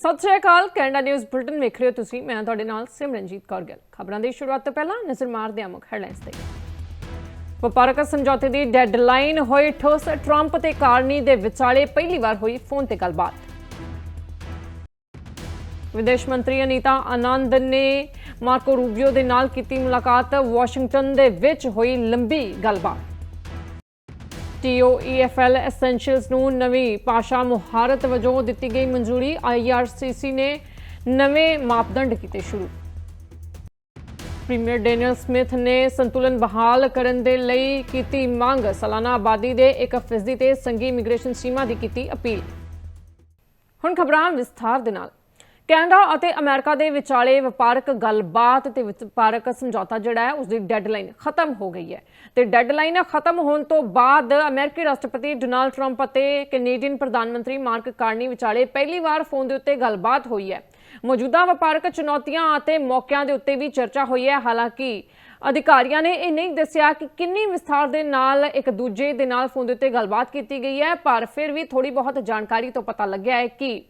ਸਤਿ ਸ਼੍ਰੀ ਅਕਾਲ, ਕੈਨੇਡਾ ਨਿਊਜ਼ ਬੁਲਟਨ ਵੇਖ ਰਹੇ ਹੋ ਤੁਸੀਂ। ਮੈਂ ਤੁਹਾਡੇ ਨਾਲ ਸਿਮਰਨਜੀਤ ਕੌਰ ਗਿੱਲ। ਖਬਰਾਂ ਦੀ ਸ਼ੁਰੂਆਤ ਤੋਂ ਪਹਿਲਾਂ ਨਜ਼ਰ ਮਾਰਦੇ ਹਾਂ ਮੁੱਖ ਹੈਡਲਾਈਨਸ ਤੇ। ਵਪਾਰਕ ਸਮਝੌਤੇ ਦੀ ਡੈਡਲਾਈਨ ਹੋਈ ਠੋਸ, ਟਰੰਪ ਤੇ ਕਾਰਨੀ ਦੇ ਵਿਚਾਲੇ ਪਹਿਲੀ ਵਾਰ ਹੋਈ ਫੋਨ ਤੇ ਗੱਲਬਾਤ। ਵਿਦੇਸ਼ ਮੰਤਰੀ ਅਨੀਤਾ ਆਨੰਦ ਨੇ ਮਾਰਕੋ ਰੂਬੀਓ ਦੇ ਨਾਲ ਕੀਤੀ ਮੁਲਾਕਾਤ। ਵਾਸ਼ਿੰਗਟਨ ਦੇ ਵਿੱਚ ਹੋਈ ਲੰਬੀ ਗੱਲਬਾਤ। TOEFL ਐਸੈਂਸ਼ੀਅਲਸ ਨੂੰ ਨਵੀਂ ਭਾਸ਼ਾ ਮੁਹਾਰਤ ਵਜੋਂ ਦਿੱਤੀ ਗਈ ਮਨਜ਼ੂਰੀ। IRCC ਨੇ ਨਵੇਂ ਮਾਪਦੰਡ ਕੀਤੇ ਸ਼ੁਰੂ। ਪ੍ਰੀਮੀਅਰ ਡੈਨੀਅਲ ਸਮਿਥ ਨੇ ਸੰਤੁਲਨ ਬਹਾਲ ਕਰਨ ਦੇ ਲਈ ਕੀਤੀ ਮੰਗ। ਸਾਲਾਨਾ ਆਬਾਦੀ ਦੇ 1% ਤੇ ਸੰਘੀ ਇਮੀਗ੍ਰੇਸ਼ਨ ਸੀਮਾ ਦੀ ਕੀਤੀ ਅਪੀਲ। ਹੁਣ ਖਬਰਾਂ ਵਿਸਥਾਰ ਦੇ ਨਾਲ। ਕੈਨੇਡਾ ਅਤੇ ਅਮਰੀਕਾ ਦੇ ਵਿਚਾਲੇ ਵਪਾਰਕ ਗੱਲਬਾਤ ਤੇ ਵਪਾਰਕ ਸਮਝੌਤਾ ਜਿਹੜਾ ਹੈ ਉਸ ਦੀ ਡੈਡਲਾਈਨ ਖਤਮ ਹੋ ਗਈ ਹੈ। ਤੇ ਡੈਡਲਾਈਨ ਖਤਮ ਹੋਣ ਤੋਂ ਬਾਅਦ ਅਮਰੀਕੀ ਰਾਸ਼ਟਰਪਤੀ ਡੋਨਾਲਡ ਟਰੰਪ ਅਤੇ ਕੈਨੇਡੀਅਨ ਪ੍ਰਧਾਨ ਮੰਤਰੀ ਮਾਰਕ ਕਾਰਨੀ ਵਿਚਾਲੇ ਪਹਿਲੀ ਵਾਰ ਫੋਨ ਦੇ ਉੱਤੇ ਗੱਲਬਾਤ ਹੋਈ ਹੈ। ਮੌਜੂਦਾ ਵਪਾਰਕ ਚੁਣੌਤੀਆਂ ਅਤੇ ਮੌਕਿਆਂ ਦੇ ਉੱਤੇ ਵੀ ਚਰਚਾ ਹੋਈ ਹੈ। ਹਾਲਾਂਕਿ ਅਧਿਕਾਰੀਆਂ ਨੇ ਇਹ ਨਹੀਂ ਦੱਸਿਆ ਕਿ ਕਿੰਨੀ ਵਿਸਥਾਰ ਦੇ ਨਾਲ ਇੱਕ ਦੂਜੇ ਦੇ ਨਾਲ ਫੋਨ ਦੇ ਉੱਤੇ ਗੱਲਬਾਤ ਕੀਤੀ ਗਈ ਹੈ, ਪਰ ਫਿਰ ਵੀ ਥੋੜੀ ਬਹੁਤ ਜਾਣਕਾਰੀ ਤੋਂ ਪਤਾ ਲੱਗਿਆ ਹੈ ਕਿ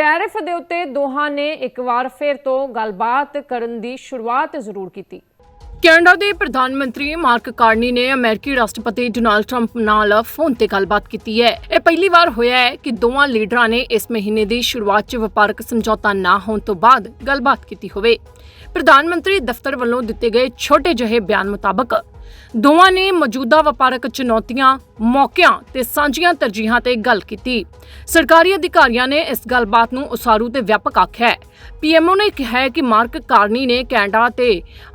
ਟੈਰਿਫ ਦੇ ਉੱਤੇ ਦੋਹਾਂ ਨੇ ਇੱਕ ਵਾਰ ਫਿਰ ਤੋਂ ਗੱਲਬਾਤ ਕਰਨ ਦੀ ਸ਼ੁਰੂਆਤ ਜ਼ਰੂਰ ਕੀਤੀ। ਕੈਨੇਡਾ ਦੇ ਪ੍ਰਧਾਨ ਮੰਤਰੀ ਮਾਰਕ ਕਾਰਨੀ ਨੇ ਅਮਰੀਕੀ ਰਾਸ਼ਟਰਪਤੀ ਡੋਨਾਲਡ ਟਰੰਪ ਨਾਲ ਫੋਨ ਤੇ ਗੱਲਬਾਤ ਕੀਤੀ ਹੈ। ਇਹ ਪਹਿਲੀ ਵਾਰ ਹੋਇਆ ਹੈ ਕਿ ਦੋਵਾਂ ਲੀਡਰਾਂ ਨੇ ਇਸ ਮਹੀਨੇ ਦੀ ਸ਼ੁਰੂਆਤ 'ਚ ਵਪਾਰਕ ਸਮਝੌਤਾ ਨਾ ਹੋਣ ਤੋਂ ਬਾਅਦ ਗੱਲਬਾਤ ਕੀਤੀ ਹੋਵੇ। ਪ੍ਰਧਾਨ ਮੰਤਰੀ ਦਫ਼ਤਰ ਵੱਲੋਂ ਦਿੱਤੇ ਗਏ ਛੋਟੇ ਜਿਹੇ ਬਿਆਨ ਮੁਤਾਬਕ ਦੋਵਾਂ ਨੇ ਮੌਜੂਦਾ ਵਪਾਰਕ ਚੁਣੌਤੀਆਂ, ਮੌਕਿਆਂ ਤੇ ਸਾਂਝੀਆਂ ਤਰਜੀਹਾਂ ਤੇ ਗੱਲ ਕੀਤੀ। ਸਰਕਾਰੀ ਅਧਿਕਾਰੀਆਂ ਨੇ ਇਸ ਗੱਲਬਾਤ ਨੂੰ ਉਸਾਰੂ ਤੇ ਵਿਆਪਕ ਆਖਿਆ ਹੈ। ਪੀਐਮਓ ਨੇ ਕਿਹਾ ਹੈ ਕਿ ਮਾਰਕ ਕਾਰਨੀ ਨੇ ਕੈਨੇਡਾ ਤੇ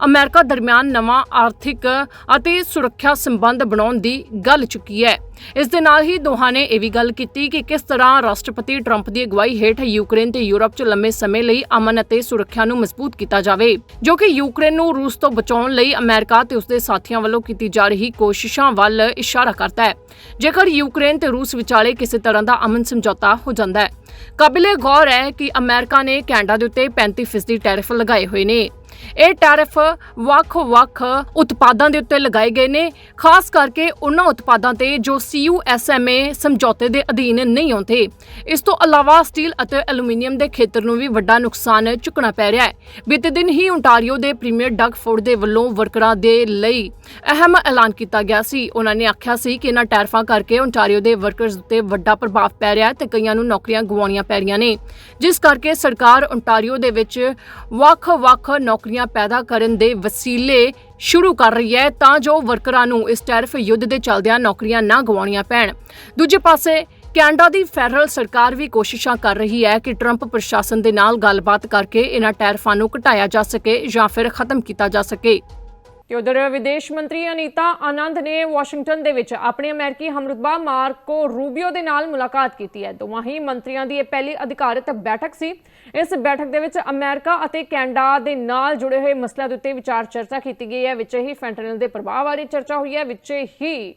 ਅਮਰੀਕਾ ਦਰਮਿਆਨ ਨਵਾਂ ਆਰਥਿਕ ਅਤੇ ਸੁਰੱਖਿਆ ਸੰਬੰਧ ਬਣਾਉਣ ਦੀ ਗੱਲ ਚੁੱਕੀ ਹੈ। ਇਸ ਦੇ ਨਾਲ ਹੀ ਦੋਹਾਂ ਨੇ ਇਹ ਵੀ ਗੱਲ ਕੀਤੀ ਕਿ ਕਿਸ ਤਰ੍ਹਾਂ ਰਾਸ਼ਟਰਪਤੀ ਟਰੰਪ ਦੀ ਅਗਵਾਈ ਹੇਠ ਯੂਕਰੇਨ ਤੇ ਯੂਰਪ 'ਚ ਲੰਮੇ ਸਮੇਂ ਲਈ ਅਮਨ ਅਤੇ ਸੁਰੱਖਿਆ ਨੂੰ ਮਜ਼ਬੂਤ ਕੀਤਾ ਜਾਵੇ, ਜੋ ਕਿ ਯੂਕਰੇਨ ਨੂੰ ਰੂਸ ਤੋਂ ਬਚਾਉਣ ਲਈ ਅਮਰੀਕਾ ਤੇ ਉਸਦੇ ਸਾਥੀਆਂ ਵੱਲੋਂ ਕੀਤੀ ਜਾ ਰਹੀ ਕੋਸ਼ਿਸ਼ਾਂ ਵੱਲ ਇਸ਼ਾਰਾ ਕਰਦਾ ਹੈ। ਜੇਕਰ ਯੂਕਰੇਨ ਤੇ ਰੂਸ ਵਿਚਾਲੇ ਕਿਸੇ ਤਰ੍ਹਾਂ ਦਾ ਅਮਨ ਸਮਝੌਤਾ ਹੋ ਜਾਂਦਾ ਹੈ, ਕਾਬਿਲੇ ਗੌਰ ਹੈ ਕਿ ਅਮਰੀਕਾ ਨੇ ਕੈਨੇਡਾ ਦੇ ਉੱਤੇ 35% ਟੈਰਿਫ ਲਗਾਏ ਹੋਏ ਨੇ। ਇਹ ਟੈਰਿਫ ਵੱਖ-ਵੱਖ ਉਤਪਾਦਾਂ ਦੇ ਉੱਤੇ ਲਗਾਏ ਗਏ ਨੇ, ਖਾਸ ਕਰਕੇ ਉਹਨਾਂ ਉਤਪਾਦਾਂ ਤੇ ਜੋ CUSMA ਸਮਝੌਤੇ ਦੇ ਅਧੀਨ ਨਹੀਂ ਆਉਂਦੇ। ਇਸ ਤੋਂ ਇਲਾਵਾ ਸਟੀਲ ਅਤੇ ਐਲੂਮੀਨੀਅਮ ਦੇ ਖੇਤਰ ਨੂੰ ਵੀ ਵੱਡਾ ਨੁਕਸਾਨ ਚੁੱਕਣਾ ਪੈ ਰਿਹਾ ਹੈ। ਬੀਤੇ ਦਿਨ ਹੀ ਓਨਟਾਰੀਓ ਦੇ ਪ੍ਰੀਮੀਅਰ ਡਗ ਫੋਰਡ ਦੇ ਵੱਲੋਂ ਵਰਕਰਾਂ ਦੇ ਲਈ ਅਹਿਮ ਐਲਾਨ ਕੀਤਾ ਗਿਆ ਸੀ। ਉਹਨਾਂ ਨੇ ਆਖਿਆ ਸੀ ਕਿ ਇਹਨਾਂ ਟੈਰਫਾਂ ਕਰਕੇ ਓਨਟਾਰੀਓ ਦੇ ਵਰਕਰਸ ਉੱਤੇ ਵੱਡਾ ਪ੍ਰਭਾਵ ਪੈ ਰਿਹਾ ਹੈ ਤੇ ਕਈਆਂ ਨੂੰ ਨੌਕਰੀਆਂ ਗਵਾਉਣੀਆਂ ਪੈ ਰਹੀਆਂ ਨੇ। ਜਿਸ ਕਰਕੇ ਸਰਕਾਰ ਓਨਟਾਰੀਓ ਦੇ ਵਿੱਚ ਵੱਖ-ਵੱਖ ਨੌਕਰੀਆਂ ਪੈਦਾ ਕਰਨ ਦੇ ਵਸੀਲੇ ਸ਼ੁਰੂ ਕਰ ਰਹੀ ਹੈ, ਤਾਂ ਜੋ ਵਰਕਰਾਂ ਨੂੰ ਇਸ ਟੈਰਿਫ ਯੁੱਧ ਦੇ ਚੱਲਦਿਆਂ ਨੌਕਰੀਆਂ ਨਾ ਗਵਾਉਣੀਆਂ ਪੈਣ। ਦੂਜੇ ਪਾਸੇ, ਕੈਨੇਡਾ ਦੀ ਫੈਡਰਲ ਸਰਕਾਰ ਵੀ ਕੋਸ਼ਿਸ਼ਾਂ ਕਰ ਰਹੀ ਹੈ ਕਿ ਟਰੰਪ ਪ੍ਰਸ਼ਾਸਨ ਦੇ ਨਾਲ ਗੱਲਬਾਤ ਕਰਕੇ ਇਹਨਾਂ ਟੈਰਿਫਾਂ ਨੂੰ ਘਟਾਇਆ ਜਾ ਸਕੇ ਜਾਂ ਫਿਰ ਖਤਮ ਕੀਤਾ ਜਾ ਸਕੇ। ਤੇ ਉਧਰ ਵਿਦੇਸ਼ ਮੰਤਰੀ ਅਨੀਤਾ ਆਨੰਦ ਨੇ ਵਾਸ਼ਿੰਗਟਨ ਦੇ ਵਿੱਚ ਆਪਣੇ ਅਮਰੀਕੀ ਹਮਰੁਤਬਾ ਮਾਰਕੋ ਰੂਬੀਓ ਦੇ ਨਾਲ ਮੁਲਾਕਾਤ ਕੀਤੀ ਹੈ। ਦੋਵਾਂ ਹੀ ਮੰਤਰੀਆਂ ਦੀ ਇਹ ਪਹਿਲੀ ਅਧਿਕਾਰਤ ਬੈਠਕ ਸੀ। ਇਸ ਬੈਠਕ ਦੇ ਵਿੱਚ ਅਮਰੀਕਾ ਅਤੇ ਕੈਨੇਡਾ ਦੇ ਨਾਲ ਜੁੜੇ ਹੋਏ ਮਸਲਿਆਂ ਦੇ ਉੱਤੇ ਵਿਚਾਰ ਚਰਚਾ ਕੀਤੀ ਗਈ ਹੈ। ਵਿੱਚ ਹੀ ਫੈਂਟਨਲ ਦੇ ਪ੍ਰਭਾਵ ਬਾਰੇ ਚਰਚਾ ਹੋਈ ਹੈ। ਵਿੱਚ ਹੀ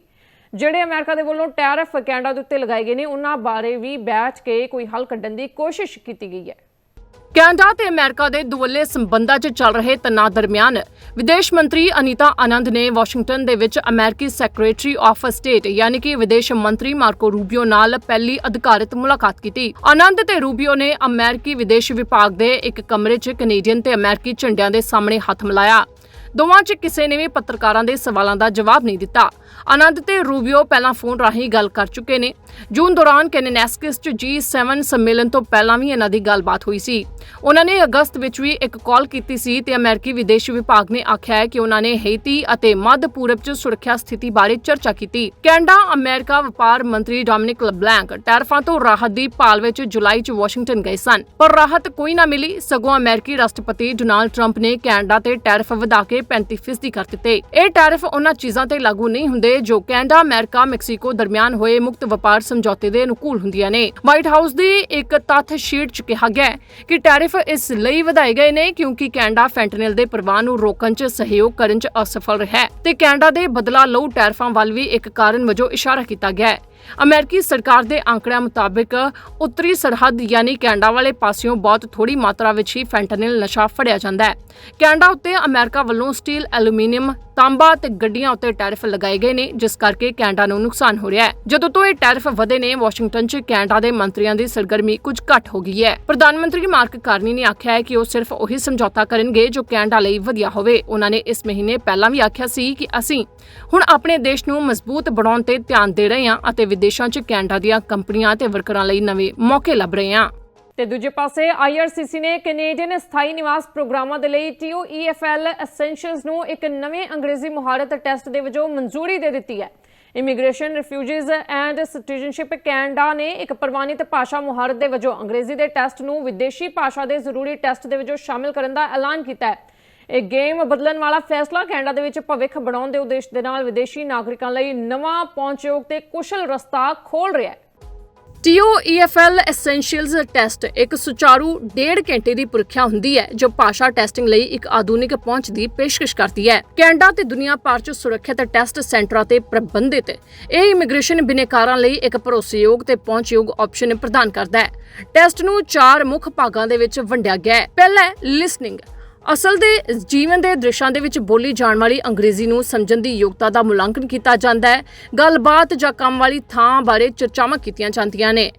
ਜਿਹੜੇ ਅਮਰੀਕਾ ਦੇ ਵੱਲੋਂ ਟੈਰਿਫ ਕੈਨੇਡਾ ਦੇ ਉੱਤੇ ਲਗਾਏ ਗਏ ਨੇ, ਉਹਨਾਂ ਬਾਰੇ ਵੀ ਬੈਠ ਕੇ ਕੋਈ ਹੱਲ ਕੱਢਣ ਦੀ ਕੋਸ਼ਿਸ਼ ਕੀਤੀ ਗਈ ਹੈ। ਕੈਨੇਡਾ ਤੇ ਅਮਰੀਕਾ ਦੇ ਦੁਵੱਲੇ ਸੰਬੰਧਾਂ 'ਚ ਚੱਲ ਰਹੇ ਤਣਾਅ ਦਰਮਿਆਨ ਵਿਦੇਸ਼ ਮੰਤਰੀ ਅਨੀਤਾ ਆਨੰਦ ਨੇ ਵਾਸ਼ਿੰਗਟਨ ਦੇ ਵਿੱਚ ਅਮਰੀਕੀ ਸੈਕਟਰੀ ਆਫ ਸਟੇਟ ਯਾਨੀ ਕਿ ਵਿਦੇਸ਼ ਮੰਤਰੀ ਮਾਰਕੋ ਰੂਬੀਓ ਨਾਲ ਪਹਿਲੀ ਅਧਿਕਾਰਤ ਮੁਲਾਕਾਤ ਕੀਤੀ। ਆਨੰਦ ਤੇ ਰੂਬੀਓ ਨੇ ਅਮਰੀਕੀ ਵਿਦੇਸ਼ ਵਿਭਾਗ ਦੇ ਇੱਕ ਕਮਰੇ 'ਚ ਕੈਨੇਡੀਅਨ ਤੇ ਅਮਰੀਕੀ ਝੰਡਿਆਂ ਦੇ ਸਾਹਮਣੇ ਹੱਥ ਮਿਲਾਇਆ। ਦੋਵਾਂ 'ਚ ਕਿਸੇ ਨੇ ਵੀ ਪੱਤਰਕਾਰਾਂ ਦੇ ਸਵਾਲਾਂ ਦਾ ਜਵਾਬ ਨਹੀਂ ਦਿੱਤਾ। ਆਨੰਦ ਤੇ ਰੂਬੀਓ ਪਹਿਲਾਂ ਫੋਨ ਰਾਹੀਂ ਗੱਲ ਕਰ ਚੁੱਕੇ ਨੇ। ਜੂਨ ਦੌਰਾਨ ਕੈਨੇਨੈਸਕਿਸ 'ਚ G7 ਸੰਮੇਲਨ ਤੋਂ ਪਹਿਲਾਂ ਵੀ ਇਹਨਾਂ ਦੀ ਗੱਲਬਾਤ ਹੋਈ ਸੀ। ਉਹਨਾਂ ਨੇ ਅਗਸਤ ਵਿੱਚ ਵੀ ਇੱਕ ਕਾਲ ਕੀਤੀ ਸੀ ਤੇ ਅਮਰੀਕੀ ਵਿਦੇਸ਼ ਵਿਭਾਗ ਨੇ ਆਖਿਆ ਹੈ ਕਿ ਉਹਨਾਂ ਨੇ ਹੈਤੀ ਅਤੇ ਮੱਧ ਪੂਰਬ 'ਚ ਸੁਰੱਖਿਆ ਸਥਿਤੀ ਬਾਰੇ ਚਰਚਾ ਕੀਤੀ। ਕੈਨੇਡਾ, ਅਮਰੀਕਾ ਵਪਾਰ ਮੰਤਰੀ ਡੋਮਿਨਿਕ ਲਬਲੈਂਕ ਟੈਰਫਾਂ ਤੋਂ ਰਾਹਤ ਦੀ ਭਾਲ ਵਿੱਚ ਜੁਲਾਈ 'ਚ ਵਾਸ਼ਿੰਗਟਨ ਗਏ ਸਨ। ਪਰ ਰਾਹਤ ਕੋਈ ਨਾ ਮਿਲੀ। ਸਗੋਂ ਅਮਰੀਕੀ ਰਾਸ਼ਟਰਪਤੀ ਡੋਨਾਲਡ ਟਰੰਪ ਨੇ ਕੈਨੇਡਾ ਤੇ ਟੈਰਫ ਵਧਾ ਕੇ 35% ਕਰ ਦਿੱਤੇ। ਇਹ ਟੈਰਿਫ ਉਹਨਾਂ ਚੀਜ਼ਾਂ ਤੇ ਲਾਗੂ ਨਹੀਂ ਹੁੰਦੇ ਜੋ ਕੈਨੇਡਾ, ਅਮਰੀਕਾ, ਮੈਕਸੀਕੋ ਦਰਮਿਆਨ ਹੋਏ ਮੁਕਤ ਵਪਾਰ ਸਮਝੌਤੇ ਦੇ ਅਨੁਕੂਲ ਹੁੰਦੀਆਂ ਨੇ। ਵਾਈਟ ਹਾਊਸ ਦੀ ਇੱਕ ਤੱਥ ਸ਼ੀਟ 'ਚ ਕਿਹਾ ਗਿਆ ਕਿ ਟੈਰਿਫ ਇਸ ਲਈ ਵਧਾਏ ਗਏ ਨੇ ਕਿਉਂਕਿ ਕੈਨੇਡਾ ਫੈਂਟਨਲ ਦੇ ਪ੍ਰਵਾਹ ਨੂੰ ਰੋਕਣ 'ਚ ਸਹਿਯੋਗ ਕਰਨ 'ਚ ਅਸਫਲ ਰਿਹਾ ਤੇ ਕੈਨੇਡਾ ਦੇ ਬਦਲਾ ਲਊ ਟੈਰਿਫਾਂ ਵੱਲ ਵੀ ਇੱਕ ਕਾਰਨ ਵਜੋਂ ਇਸ਼ਾਰਾ ਕੀਤਾ ਗਿਆ ਹੈ। ਅਮਰੀਕੀ ਸਰਕਾਰ ਦੇ ਅੰਕੜਿਆਂ ਮੁਤਾਬਕ ਉੱਤਰੀ ਸਰਹੱਦ ਯਾਨੀ ਕੈਨੇਡਾ ਵਾਲੇ ਪਾਸਿਓਂ ਬਹੁਤ ਥੋੜੀ ਮਾਤਰਾ ਵਿੱਚ ਹੀ ਫੈਂਟਨਿਲ ਨਸ਼ਾ ਫੜਿਆ ਜਾਂਦਾ ਹੈ। ਕੈਨੇਡਾ ਉੱਤੇ ਅਮਰੀਕਾ ਵੱਲੋਂ ਸਟੀਲ, ਐਲੂਮੀਨੀਅਮ, ਤਾਂਬਾ ਤੇ ਗੱਡੀਆਂ ਉੱਤੇ ਟੈਰਿਫ ਲਗਾਏ ਗਏ ਨੇ, ਜਿਸ ਕਰਕੇ ਕੈਨੇਡਾ ਨੂੰ ਨੁਕਸਾਨ ਹੋ ਰਿਹਾ ਹੈ। ਜਦੋਂ ਤੋਂ ਇਹ ਟੈਰਿਫ ਵਧੇ ਨੇ, ਵਾਸ਼ਿੰਗਟਨ 'ਚ ਕੈਨੇਡਾ ਦੇ ਮੰਤਰੀਆਂ ਦੀ ਸਰਗਰਮੀ ਕੁਝ ਘੱਟ ਹੋ ਗਈ ਹੈ। ਪ੍ਰਧਾਨ ਮੰਤਰੀ ਮਾਰਕ ਕਾਰਨੀ ਨੇ ਆਖਿਆ ਹੈ ਕਿ ਉਹ ਸਿਰਫ ਉਹੀ ਸਮਝੌਤਾ ਕਰਨਗੇ ਜੋ ਕੈਨੇਡਾ ਲਈ ਵਧੀਆ ਹੋਵੇ। ਉਹਨਾਂ ਨੇ ਇਸ ਮਹੀਨੇ ਪਹਿਲਾਂ ਵੀ ਆਖਿਆ ਸੀ ਕਿ ਅਸੀਂ ਹੁਣ ਆਪਣੇ ਦੇਸ਼ ਨੂੰ ਮਜ਼ਬੂਤ ਬਣਾਉਣ ਤੇ ਧਿਆਨ ਦੇ ਰਹੇ ਹਾਂ ਅਤੇ ਵਿਦੇਸ਼ਾਂ 'ਚ ਕੈਨੇਡਾ ਦੀਆਂ ਕੰਪਨੀਆਂ ਤੇ ਵਰਕਰਾਂ ਲਈ ਨਵੇਂ ਮੌਕੇ ਲੱਭ ਰਹੇ ਹਾਂ। ਤੇ ਦੂਜੇ ਪਾਸੇ ਆਈਆਰਸੀਸੀ ਨੇ ਕੈਨੇਡੀਅਨ ਸਥਾਈ ਨਿਵਾਸ ਪ੍ਰੋਗਰਾਮਾਂ ਦੇ ਲਈ TOEFL ਐਸੈਂਸ਼ੀਅਲਸ ਨੂੰ ਇੱਕ ਨਵੇਂ ਅੰਗਰੇਜ਼ੀ ਮੁਹਾਰਤ ਟੈਸਟ ਦੇ ਵਜੋਂ ਮਨਜ਼ੂਰੀ ਦੇ ਦਿੱਤੀ ਹੈ। Immigration refugees and citizenship Canada ਨੇ ਇੱਕ ਪ੍ਰਵਾਨਿਤ ਭਾਸ਼ਾ ਮੁਹਾਰਤ ਦੇ ਵਜੋਂ ਅੰਗਰੇਜ਼ੀ ਦੇ ਟੈਸਟ ਨੂੰ ਵਿਦੇਸ਼ੀ ਭਾਸ਼ਾ ਦੇ ਜ਼ਰੂਰੀ ਟੈਸਟ ਦੇ ਵਜੋਂ ਸ਼ਾਮਿਲ ਕਰਨ ਦਾ ਐਲਾਨ ਕੀਤਾ ਹੈ। ਇਹ ਗੇਮ ਬਦਲਣ ਵਾਲਾ ਫੈਸਲਾ ਕੈਨੇਡਾ ਦੇ ਵਿੱਚ ਭਵਿੱਖ ਬਣਾਉਣ ਦੇ ਉਦੇਸ਼ ਦੇ ਨਾਲ ਵਿਦੇਸ਼ੀ ਨਾਗਰਿਕਾਂ ਲਈ ਨਵਾਂ ਪਹੁੰਚਯੋਗ ਤੇ ਕੁਸ਼ਲ ਰਸਤਾ ਖੋਲ ਰਿਹਾ ਹੈ। TOEFL ਐਸੈਂਸ਼ੀਅਲਸ ਟੈਸਟ ਇੱਕ ਸੁਚਾਰੂ ਡੇਢ ਘੰਟੇ ਦੀ ਪ੍ਰੀਖਿਆ ਹੁੰਦੀ ਹੈ, ਜੋ ਭਾਸ਼ਾ ਟੈਸਟਿੰਗ ਲਈ ਇੱਕ ਆਧੁਨਿਕ ਪਹੁੰਚ ਦੀ ਪੇਸ਼ਕਸ਼ ਕਰਦੀ ਹੈ। ਕੈਨੇਡਾ ਤੇ ਦੁਨੀਆ ਭਰ 'ਚ ਸੁਰੱਖਿਅਤ ਟੈਸਟ ਸੈਂਟਰਾਂ ਤੇ ਪ੍ਰਬੰਧਿਤ, ਇਹ ਇਮੀਗ੍ਰੇਸ਼ਨ ਬਿਨੇਕਾਰਾਂ ਲਈ ਇੱਕ ਭਰੋਸੇਯੋਗ ਤੇ ਪਹੁੰਚਯੋਗ ਆਪਸ਼ਨ ਪ੍ਰਦਾਨ ਕਰਦਾ ਹੈ। ਟੈਸਟ ਨੂੰ ਚਾਰ ਮੁੱਖ ਭਾਗਾਂ ਦੇ ਵਿੱਚ ਵੰਡਿਆ ਗਿਆ ਹੈ। ਪਹਿਲਾ ਲਿਸਨਿੰਗ ਅਸਲ ਦੇ ਜੀਵਨ ਦੇ ਦ੍ਰਿਸ਼ਾਂ ਦੇ ਵਿੱਚ ਬੋਲੀ ਜਾਣ ਵਾਲੀ ਅੰਗਰੇਜ਼ੀ ਨੂੰ ਸਮਝਣ ਦੀ ਯੋਗਤਾ ਦਾ ਮੁਲਾਂਕਣ ਕੀਤਾ ਜਾਂਦਾ ਹੈ। ਗੱਲਬਾਤ ਜਾਂ ਕੰਮ ਵਾਲੀ ਥਾਂ ਬਾਰੇ ਚਰਚਾਵਾਂ ਕੀਤੀਆਂ ਜਾਂਦੀਆਂ ਨੇ।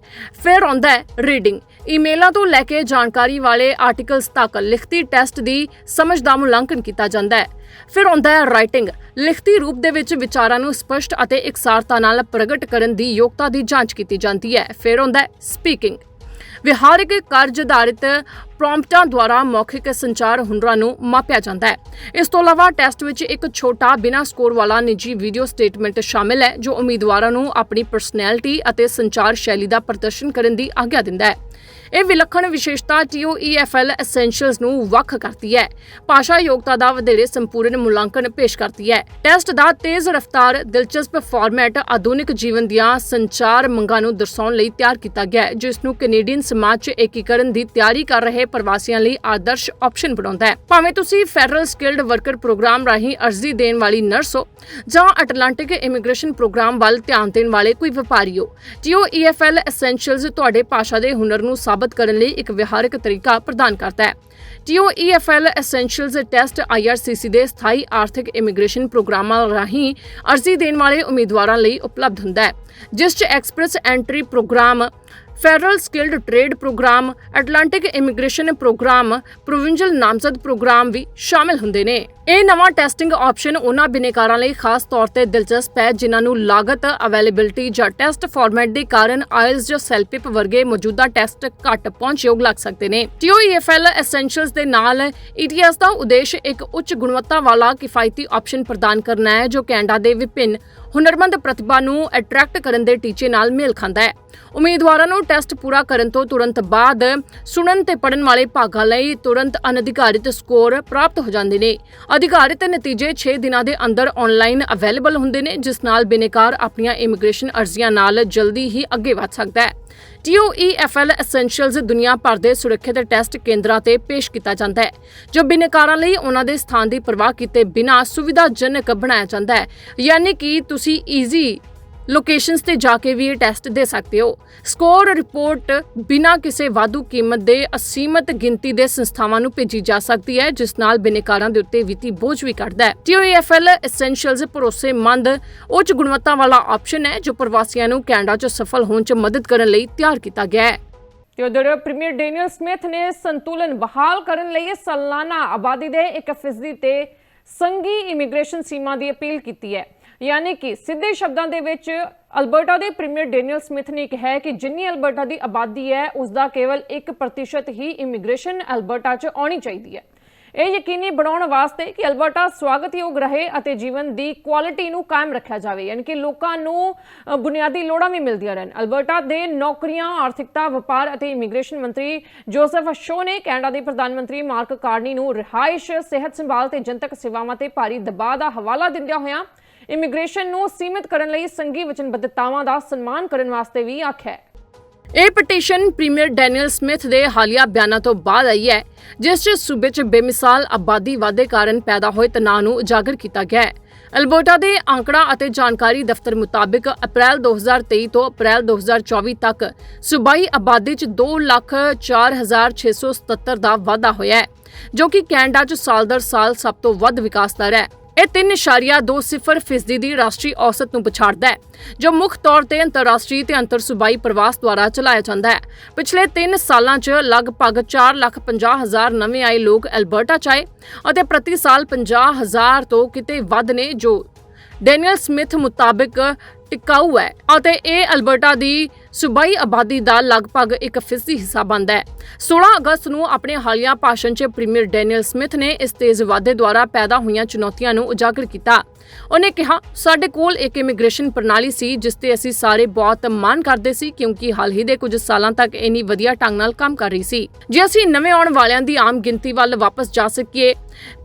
ਫਿਰ ਆਉਂਦਾ ਹੈ ਰੀਡਿੰਗ ਈਮੇਲਾਂ ਤੋਂ ਲੈ ਕੇ ਜਾਣਕਾਰੀ ਵਾਲੇ ਆਰਟੀਕਲਸ ਤੱਕ ਲਿਖਤੀ ਟੈਸਟ ਦੀ ਸਮਝ ਦਾ ਮੁਲਾਂਕਣ ਕੀਤਾ ਜਾਂਦਾ ਹੈ। ਫਿਰ ਆਉਂਦਾ ਹੈ ਰਾਈਟਿੰਗ ਲਿਖਤੀ ਰੂਪ ਦੇ ਵਿੱਚ ਵਿਚਾਰਾਂ ਨੂੰ ਸਪਸ਼ਟ ਅਤੇ ਇਕਸਾਰਤਾ ਨਾਲ ਪ੍ਰਗਟ ਕਰਨ ਦੀ ਯੋਗਤਾ ਦੀ ਜਾਂਚ ਕੀਤੀ ਜਾਂਦੀ ਹੈ। ਫਿਰ ਆਉਂਦਾ ਹੈ ਸਪੀਕਿੰਗ ਵਿਹਾਰਿਕ ਕਾਰਜ ਆਧਾਰਿਤ ਪ੍ਰੌਂਪਟਾਂ ਦੁਆਰਾ ਮੌਖਿਕ ਸੰਚਾਰ ਹੁਨਰਾਂ ਨੂੰ ਮਾਪਿਆ ਜਾਂਦਾ ਹੈ। ਇਸ ਤੋਂ ਇਲਾਵਾ ਟੈਸਟ ਵਿੱਚ ਇੱਕ ਛੋਟਾ ਬਿਨਾਂ ਸਕੋਰ ਵਾਲਾ ਨਿੱਜੀ ਵੀਡੀਓ ਸਟੇਟਮੈਂਟ ਸ਼ਾਮਿਲ ਹੈ, ਜੋ ਉਮੀਦਵਾਰਾਂ ਨੂੰ ਆਪਣੀ ਪਰਸਨੈਲਿਟੀ ਅਤੇ ਸੰਚਾਰ ਸ਼ੈਲੀ ਦਾ ਪ੍ਰਦਰਸ਼ਨ ਕਰਨ ਦੀ ਆਗਿਆ ਦਿੰਦਾ ਹੈ। ਇਹ ਵਿਲੱਖਣ ਵਿਸ਼ੇਸ਼ਤਾ TOEFL ਐਸੈਂਸ਼ੀਅਲਸ ਨੂੰ ਵੱਖ ਕਰਦੀ ਹੈ। ਭਾਸ਼ਾ ਯੋਗਤਾ ਦਾ ਵਧੇਰੇ ਸੰਪੂਰਨ ਮੁਲਾਂਕਣ ਪੇਸ਼ ਕਰਦੀ ਹੈ। ਟੈਸਟ ਦਾ ਤੇਜ਼ ਰਫ਼ਤਾਰ, ਦਿਲਚਸਪ ਫਾਰਮੈਟ ਆਧੁਨਿਕ ਜੀਵਨ ਦੀਆਂ ਸੰਚਾਰ ਮੰਗਾਂ ਨੂੰ ਦਰਸਾਉਣ ਲਈ ਤਿਆਰ ਕੀਤਾ ਗਿਆ ਹੈ, ਜਿਸ ਨੂੰ ਕੈਨੇਡੀਅਨ ਸਮਾਜ 'ਚ ਏਕੀਕਰਨ ਦੀ ਤਿਆਰੀ ਕਰ ਰਹੇ ਪ੍ਰਵਾਸੀਆਂ ਲਈ ਆਦਰਸ਼ ਆਪਸ਼ਨ ਬਣਾਉਂਦਾ ਹੈ। ਭਾਵੇਂ ਤੁਸੀਂ ਫੈਡਰਲ ਸਕਿਲਡ ਵਰਕਰ ਪ੍ਰੋਗਰਾਮ ਰਾਹੀਂ ਅਰਜ਼ੀ ਦੇਣ ਵਾਲੀ ਨਰਸ ਹੋ ਜਾਂ ਅਟਲਾਂਟਿਕ ਇਮੀਗ੍ਰੇਸ਼ਨ ਪ੍ਰੋਗਰਾਮ ਵੱਲ ਧਿਆਨ ਦੇਣ ਵਾਲੇ ਕੋਈ ਵਪਾਰੀ ਹੋ TOEFL ਐਸੈਂਸ਼ੀਅਲਸ ਤੁਹਾਡੇ ਭਾਸ਼ਾ ਦੇ ਹੁਨਰ ਨੂੰ ਸਭ ਸਾਬਤ ਕਰਨ ਲਈ ਇੱਕ ਵਿਹਾਰਕ ਤਰੀਕਾ ਪ੍ਰਦਾਨ ਕਰਦਾ ਹੈ। TOEFL ਐਸੈਂਸ਼ੀਅਲਸ ਟੈਸਟ IRCC ਦੇ ਸਥਾਈ ਆਰਥਿਕ ਇਮੀਗ੍ਰੇਸ਼ਨ ਪ੍ਰੋਗਰਾਮਾਂ ਰਾਹੀਂ ਅਰਜ਼ੀ ਦੇਣ ਵਾਲੇ ਉਮੀਦਵਾਰਾਂ ਲਈ ਉਪਲਬਧ ਹੁੰਦਾ ਹੈ, ਜਿਸ 'ਚ express entry programme federal skilled trade programme Atlantic immigration programme provincial ਨਾਮਜ਼ਦ ਪ੍ਰੋਗਰਾਮ ਵੀ ਸ਼ਾਮਿਲ ਹੁੰਦੇ ਨੇ। ਇਹ ਨਵਾਂ ਟੈਸਟਿੰਗ ਆਪਸ਼ਨ ਉਹਨਾਂ ਬਿਨੇਕਾਰਾਂ ਲਈ ਖਾਸ ਤੌਰ ਤੇ ਦਿਲਚਸਪ ਹੈ, ਜਿਨ੍ਹਾਂ ਨੂੰ ਲਾਗਤ ਅਵੇਲੇਬਿਲਟੀ ਜਾਂ ਟੈਸਟ ਫਾਰਮੈਟ ਦੇ ਕਾਰਨ ਆਇਲਸ ਜਾਂ ਸੈਲਪਿਪ ਵਰਗੇ ਮੌਜੂਦਾ ਟੈਸਟ ਘੱਟ ਪਹੁੰਚਯੋਗ ਲੱਗ ਸਕਦੇ ਨੇ। TOEFL ਐਸੈਂਸ਼ੀਅਲਸ ਦੇ ਨਾਲ ETS ਦਾ ਉਦੇਸ਼ ਇੱਕ ਉੱਚ ਗੁਣਵੱਤਾ ਵਾਲਾ ਕਿਫਾਇਤੀ ਆਪਸ਼ਨ ਪ੍ਰਦਾਨ ਕਰਨਾ ਹੈ, ਜੋ ਕੈਨੇਡਾ ਦੇ ਵਿਭਿੰਨ ਹੁਨਰਮੰਦ ਪ੍ਰਤਿਭਾ ਨੂੰ ਅਟਰੈਕਟ ਕਰਨ ਦੇ ਟੀਚੇ ਨਾਲ ਮੇਲ ਖਾਂਦਾ ਹੈ। ਉਮੀਦਵਾਰਾਂ ਨੂੰ ਟੈਸਟ ਪੂਰਾ ਕਰਨ ਤੋਂ ਤੁਰੰਤ ਬਾਅਦ ਸੁਣਨ ਤੇ ਪੜਨ ਵਾਲੇ ਭਾਗਾਂ ਲਈ ਤੁਰੰਤ ਅਨਧਿਕਾਰਿਤ ਸਕੋਰ ਪ੍ਰਾਪਤ ਹੋ ਜਾਂਦੇ ਨੇ। ਅਧਿਕਾਰਿਤ ਨਤੀਜੇ 6 ਦਿਨਾਂ ਦੇ ਅੰਦਰ ਆਨਲਾਈਨ ਅਵੇਲੇਬਲ ਹੁੰਦੇ ਨੇ, ਜਿਸ ਨਾਲ ਬਿਨੇਕਾਰ ਆਪਣੀਆਂ ਇਮੀਗ੍ਰੇਸ਼ਨ ਅਰਜ਼ੀਆਂ ਨਾਲ ਜਲਦੀ ਹੀ ਅੱਗੇ ਵਧ ਸਕਦਾ ਹੈ। TOEFL ਐਸੈਂਸ਼ੀਅਲਸ ਦੁਨੀਆ ਭਰ ਦੇ ਸੁਰੱਖਿਅਤ ਟੈਸਟ ਕੇਂਦਰਾਂ ਤੇ ਪੇਸ਼ ਕੀਤਾ ਜਾਂਦਾ ਹੈ, ਜੋ ਬਿਨੇਕਾਰਾਂ ਲਈ ਉਹਨਾਂ ਦੇ ਸਥਾਨ ਦੀ ਪਰਵਾਹ ਕੀਤੇ ਬਿਨਾਂ ਸੁਵਿਧਾਜਨਕ ਬਣਾਇਆ ਜਾਂਦਾ ਹੈ। ਯਾਨੀ ਕਿ ਤੁਸੀਂ ਈਜ਼ੀ ਲੋਕੇਸ਼ਨਸ ਤੇ ਜਾ ਕੇ ਵੀ ਇਹ ਟੈਸਟ ਦੇ ਸਕਦੇ ਹੋ। ਸਕੋਰ ਰਿਪੋਰਟ ਬਿਨਾਂ ਕਿਸੇ ਵਾਧੂ ਕੀਮਤ ਦੇ ਅਸੀਮਤ ਗਿਣਤੀ ਦੇ ਸੰਸਥਾਵਾਂ ਨੂੰ ਭੇਜੀ ਜਾ ਸਕਦੀ ਹੈ, ਜਿਸ ਨਾਲ ਬਿਨੇਕਾਰਾਂ ਦੇ ਉੱਤੇ ਵਿੱਤੀ ਬੋਝ ਵੀ ਘਟਦਾ ਹੈ। TOEFL ਐਸੈਂਸ਼ੀਅਲਸ ਭਰੋਸੇਮੰਦ ਉੱਚ ਗੁਣਵੱਤਾ ਵਾਲਾ ਆਪਸ਼ਨ ਹੈ, ਜੋ ਪ੍ਰਵਾਸੀਆਂ ਨੂੰ ਕੈਨੇਡਾ 'ਚ ਸਫਲ ਹੋਣ 'ਚ ਮਦਦ ਕਰਨ ਲਈ ਤਿਆਰ ਕੀਤਾ ਗਿਆ ਹੈ। ਤੇ ਉਧਰ ਪ੍ਰੀਮੀਅਰ ਡੈਨੀਅਲ ਸਮਿਥ ਨੇ, ਸੰਤੁਲਨ ਬਹਾਲ ਕਰਨ ਲਈ ਸਾਲਾਨਾ ਆਬਾਦੀ ਦੇ 1% ਤੇ ਸੰਘੀ ਇਮੀਗ੍ਰੇਸ਼ਨ ਸੀਮਾ ਦੀ ਅਪੀਲ ਕੀਤੀ ਹੈ। ਯਾਨੀ ਕਿ ਸਿੱਧੇ ਸ਼ਬਦਾਂ ਦੇ ਵਿੱਚ ਅਲਬਰਟਾ ਦੇ ਪ੍ਰੀਮੀਅਰ ਡੈਨੀਅਲ ਸਮਿਥ ਨੇ ਕਿਹਾ ਹੈ ਕਿ ਜਿੰਨੀ ਅਲਬਰਟਾ ਦੀ ਆਬਾਦੀ ਹੈ, ਉਸ ਦਾ ਕੇਵਲ 1% ਹੀ ਇਮੀਗ੍ਰੇਸ਼ਨ ਅਲਬਰਟਾ 'ਚ ਆਉਣੀ ਚਾਹੀਦੀ ਹੈ। ਇਹ ਯਕੀਨੀ ਬਣਾਉਣ ਵਾਸਤੇ ਕਿ ਅਲਬਰਟਾ ਸਵਾਗਤਯੋਗ ਰਹੇ ਅਤੇ ਜੀਵਨ ਦੀ ਕੁਆਲਿਟੀ ਨੂੰ ਕਾਇਮ ਰੱਖਿਆ ਜਾਵੇ, ਯਾਨੀ ਕਿ ਲੋਕਾਂ ਨੂੰ ਬੁਨਿਆਦੀ ਲੋੜਾਂ ਵੀ ਮਿਲਦੀਆਂ ਰਹਿਣ। ਅਲਬਰਟਾ ਦੇ ਨੌਕਰੀਆਂ, ਆਰਥਿਕਤਾ, ਵਪਾਰ ਅਤੇ ਇਮੀਗ੍ਰੇਸ਼ਨ ਮੰਤਰੀ ਜੋਸਫ ਸ਼ੋ ਨੇ ਕੈਨੇਡਾ ਦੇ ਪ੍ਰਧਾਨ ਮੰਤਰੀ ਮਾਰਕ ਕਾਰਨੀ ਨੂੰ ਰਿਹਾਇਸ਼, ਸਿਹਤ ਸੰਭਾਲ ਤੇ ਜਨਤਕ ਸੇਵਾਵਾਂ ਤੇ ਭਾਰੀ ਦਬਾਅ ਦਾ ਹਵਾਲਾ ਦਿੰਦਿਆਂ ਹੋਇਆਂ ਇਮੀਗ੍ਰੇਸ਼ਨ ਨੂੰ ਸੀਮਿਤ ਕਰਨ ਲਈ ਸੰਘੀ ਵਚਨਬੱਧਤਾਵਾਂ ਦਾ ਸਨਮਾਨ ਕਰਨ ਵਾਸਤੇ ਵੀ ਆਖਿਆ ਹੈ। ਇਹ ਪਟੀਸ਼ਨ ਪ੍ਰੀਮੀਅਰ ਡੈਨੀਅਲ ਸਮਿਥ ਦੇ ਹਾਲੀਆ ਬਿਆਨਾਂ ਤੋਂ ਬਾਅਦ ਆਈ ਹੈ ਜਿਸ 'ਚ ਸੂਬੇ 'ਚ ਬੇਮਿਸਾਲ ਆਬਾਦੀ ਵਾਧੇ ਕਾਰਨ ਪੈਦਾ ਹੋਏ ਤਣਾਅ ਨੂੰ ਉਜਾਗਰ ਕੀਤਾ ਗਿਆ ਹੈ। ਅਲਬਰਟਾ ਦੇ ਅੰਕੜਾ ਅਤੇ ਜਾਣਕਾਰੀ ਦਫ਼ਤਰ ਮੁਤਾਬਕ ਅਪ੍ਰੈਲ 2023 ਤੋਂ ਅਪ੍ਰੈਲ 2024 ਤੱਕ ਸੂਬਾਈ ਆਬਾਦੀ 'ਚ 2,04,677 ਦਾ ਵਾਧਾ ਹੋਇਆ ਹੈ ਜੋ ਕਿ ਕੈਨੇਡਾ 'ਚ ਸਾਲ ਦਰ ਸਾਲ ਸਭ ਤੋਂ ਵੱਧ ਵਿਕਾਸ ਦਰ ਹੈ। ਇਹ 3.20 ਫੀਸਦੀ ਦੀ ਰਾਸ਼ਟਰੀ ਔਸਤ ਨੂੰ ਪਛਾੜਦਾ ਹੈ ਜੋ ਮੁੱਖ ਤੌਰ ਤੇ ਅੰਤਰਰਾਸ਼ਟਰੀ ਤੇ ਅੰਤਰ ਸੂਬਾਈ ਪ੍ਰਵਾਸ ਦੁਆਰਾ ਚਲਾਇਆ ਜਾਂਦਾ ਹੈ। ਪਿਛਲੇ 3 ਸਾਲਾਂ 'ਚ ਲਗਭਗ 4,50,000 ਨਵੇਂ ਆਏ ਲੋਕ ਐਲਬਰਟਾ 'ਚ ਆਏ ਅਤੇ ਪ੍ਰਤੀ ਸਾਲ 50,000 ਤੋਂ ਕਿਤੇ ਵੱਧ ਨੇ ਜੋ ਡੈਨੀਅਲ ਸਮਿਥ ਮੁਤਾਬਕ ਟਿਕਾਊ ਹੈ ਅਤੇ ਇਹ ਅਲਬਰਟਾ ਦੀ ਸੂਬਾਈ ਆਬਾਦੀ ਦਾ ਲਗਭਗ 1% ਹਿੱਸਾ ਬਣਦਾ ਹੈ। 16 ਅਗਸਤ ਨੂੰ ਆਪਣੇ ਹਾਲੀਆ ਭਾਸ਼ਣ 'ਚ ਪ੍ਰੀਮੀਅਰ ਡੈਨੀਅਲ ਸਮਿਥ ਨੇ ਇਸ ਤੇਜ਼ ਵਾਧੇ ਦੁਆਰਾ ਪੈਦਾ ਹੋਈਆਂ ਚੁਣੌਤੀਆਂ ਨੂੰ ਉਜਾਗਰ ਕੀਤਾ। ਉਹਨੇ ਕਿਹਾ, ਸਾਡੇ ਕੋਲ ਇੱਕ ਇਮੀਗ੍ਰੇਸ਼ਨ ਪ੍ਰਣਾਲੀ ਸੀ, ਜਿਸ ਤੇ ਅਸੀਂ ਸਾਰੇ ਬਹੁਤ ਮਾਣ ਕਰਦੇ ਸੀ, ਕਿਉਂਕਿ ਹਾਲ ਹੀ ਦੇ ਕੁਝ ਸਾਲਾਂ ਤੱਕ ਇੰਨੀ ਵਧੀਆ ਢੰਗ ਨਾਲ ਕੰਮ ਕਰ ਰਹੀ ਸੀ। ਜੇ ਅਸੀਂ ਨਵੇਂ ਆਉਣ ਵਾਲਿਆਂ ਦੀ ਆਮ ਗਿਣਤੀ ਵੱਲ ਵਾਪਸ ਜਾ ਸਕੀਏ,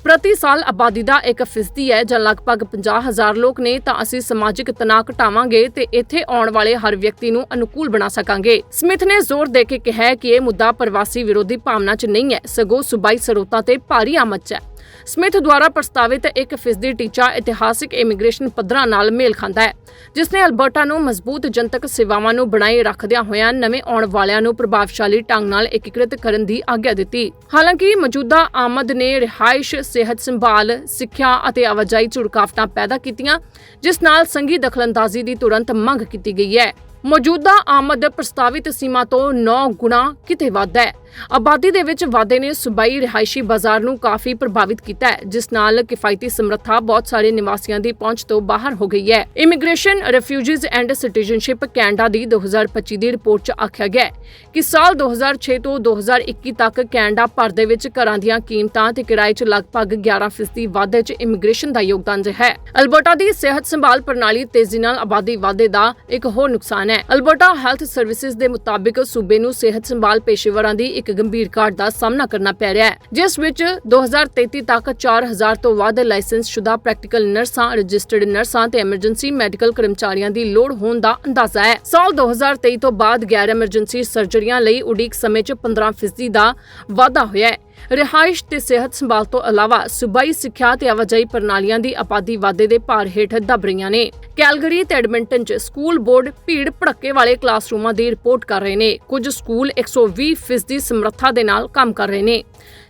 ਪ੍ਰਤੀ ਸਾਲ ਆਬਾਦੀ ਦਾ 1% ਹੈ ਜਾਂ ਲਗਭਗ 50000 ਲੋਕ ਨੇ, ਤਾਂ ਅਸੀਂ ਸਮਾਜਿਕ ਤਣਾਅ ਘਟਾਵਾਂਗੇ ਤੇ ਇੱਥੇ ਆਉਣ ਵਾਲੇ ਹਰ ਵਿਅਕਤੀ ਨੂੰ ਅਨੁਕੂਲ ਬਣਾ ਸਕਾਂਗੇ। ਸਮਿਥ ਨੇ ਜ਼ੋਰ ਦੇ ਕੇ ਕਿਹਾ ਕਿ ਇਹ ਮੁੱਦਾ ਪ੍ਰਵਾਸੀ ਵਿਰੋਧੀ ਭਾਵਨਾ 'ਚ ਨਹੀਂ ਹੈ, ਸਗੋਂ ਸੂਬਾਈ ਸਰੋਤਾਂ ਤੇ ਭਾਰੀ ਆਮਦ 'ਚ ਹੈ। ਸਮਿਥ ਦੁਆਰਾ ਪ੍ਰਸਤਾਵਿਤ 1% ਟੀਚਾ ਇਤਿਹਾਸਿਕ ਇਮੀਗ੍ਰੇਸ਼ਨ ਪੱਧਰਾਂ ਨਾਲ ਮੇਲ ਖਾਂਦਾ ਹੈ, ਜਿਸ ਨੇ ਅਲਬਰਟਾ ਨੂੰ ਮਜ਼ਬੂਤ ਜਨਤਕ ਸੇਵਾਵਾਂ ਨੂੰ ਬਣਾਏ ਰੱਖਦਿਆਂ ਹੋਇਆਂ ਨਵੇਂ ਆਉਣ ਵਾਲਿਆਂ ਨੂੰ ਪ੍ਰਭਾਵਸ਼ਾਲੀ ਢੰਗ ਨਾਲ ਏਕੀਕ੍ਰਿਤ ਕਰਨ ਦੀ ਆਗਿਆ ਦਿੱਤੀ। ਹਾਲਾਂਕਿ ਮੌਜੂਦਾ ਆਮਦ ਨੇ ਰਿਹਾਇਸ਼, ਸਿਹਤ ਸੰਭਾਲ, ਸਿੱਖਿਆ ਅਤੇ ਆਵਾਜਾਈ 'ਚ ਰੁਕਾਵਟਾਂ ਪੈਦਾ ਕੀਤੀਆਂ, ਜਿਸ ਨਾਲ ਸੰਘੀ ਦਖਲਅੰਦਾਜ਼ੀ ਦੀ ਤੁਰੰਤ ਮੰਗ ਕੀਤੀ ਗਈ ਹੈ। ਮੌਜੂਦਾ ਆਮਦ ਪ੍ਰਸਤਾਵਿਤ ਸੀਮਾ ਤੋਂ 9 ਗੁਣਾ ਕਿਤੇ ਵੱਧ ਹੈ। ਆਬਾਦੀ ਦੇ ਵਿੱਚ ਵਾਧੇ ਨੇ ਸੂਬਾਈ ਰਿਹਾਇਸ਼ੀ ਬਾਜ਼ਾਰ ਨੂੰ ਕਾਫੀ ਪ੍ਰਭਾਵਿਤ ਕੀਤਾ ਹੈ, ਜਿਸ ਨਾਲ ਕਿਫਾਇਤੀ ਸਮਰੱਥਾ ਬਹੁਤ ਸਾਰੇ ਨਿਵਾਸੀਆਂ ਦੀ ਪਹੁੰਚ ਤੋਂ ਬਾਹਰ ਹੋ ਗਈ ਹੈ। Immigration refugees and citizenship Canada ਦੀ 2025 ਦੀ ਰਿਪੋਰਟ 'ਚ ਆਖਿਆ ਗਿਆ ਕਿ ਸਾਲ 2006 ਤੋਂ 2021 ਤੱਕ ਕੈਨੇਡਾ ਭਰ ਦੇ ਵਿੱਚ ਘਰਾਂ ਦੀਆਂ ਕੀਮਤਾਂ ਤੇ ਕਿਰਾਏ 'ਚ ਲਗਭਗ 11% ਵਾਧੇ 'ਚ ਇਮੀਗ੍ਰੇਸ਼ਨ ਦਾ ਯੋਗਦਾਨ ਰਿਹਾ ਹੈ। ਅਲਬਰਟਾ ਦੀ ਸਿਹਤ ਸੰਭਾਲ ਪ੍ਰਣਾਲੀ ਤੇਜ਼ੀ ਨਾਲ ਆਬਾਦੀ ਵਾਧੇ ਦਾ ਇੱਕ ਹੋਰ ਨੁਕਸਾਨ ਹੈ। ਅਲਬਰਟਾ ਹੈਲਥ ਸਰਵਿਸਿਜ਼ ਦੇ ਮੁਤਾਬਿਕ ਸੂਬੇ ਨੂੰ ਸਿਹਤ ਸੰਭਾਲ ਪੇਸ਼ੇਵਰਾਂ ਦੀ ਇੱਕ ਗੰਭੀਰ ਘਾਟ ਦਾ ਸਾਹਮਣਾ ਕਰਨਾ ਪੈ ਰਿਹਾ ਹੈ, ਜਿਸ ਵਿੱਚ 2033 ਤੱਕ 4000 ਤੋਂ ਵੱਧ ਲਾਇਸੈਂਸ ਸ਼ੁਦਾ ਪ੍ਰੈਕਟੀਕਲ ਨਰਸਾਂ, ਰਜਿਸਟਰਡ ਨਰਸਾਂ ਤੇ ਐਮਰਜੈਂਸੀ ਮੈਡੀਕਲ ਕਰਮਚਾਰੀਆਂ ਦੀ ਲੋੜ ਹੋਣ ਦਾ ਅੰਦਾਜ਼ਾ ਹੈ। ਸਾਲ 2023 ਤੋਂ ਬਾਅਦ ਗੈਰ ਐਮਰਜੈਂਸੀ ਸਰਜਰੀਆਂ ਲਈ ਉਡੀਕ ਸਮੇਂ 'ਚ 15% ਦਾ ਵਾਧਾ ਹੋਇਆ ਹੈ। ਰਿਹਾਇਸ਼ ਤੇ ਸਿਹਤ ਸੰਭਾਲ ਤੋਂ ਇਲਾਵਾ ਸੂਬਾਈ ਸਿੱਖਿਆ ਤੇ ਆਵਾਜਾਈ ਪ੍ਰਣਾਲੀਆਂ ਦੀ ਆਬਾਦੀ ਵਾਧੇ ਦੇ ਭਾਰ ਹੇਠ ਦਬ ਰਹੀਆਂ ਨੇ। ਕੈਲਗਰੀ ਤੇ ਐਡਮਿੰਟਨ 'ਚ ਸਕੂਲ ਬੋਰਡ ਭੀੜ ਭੜੱਕੇ ਵਾਲੇ ਕਲਾਸਰੂਮਾਂ ਦੀ ਰਿਪੋਰਟ ਕਰ ਰਹੇ ਨੇ। ਕੁਝ ਸਕੂਲ 120% ਦੀ ਸਮਰੱਥਾ ਦੇ ਨਾਲ ਕੰਮ ਕਰ ਰਹੇ ਨੇ।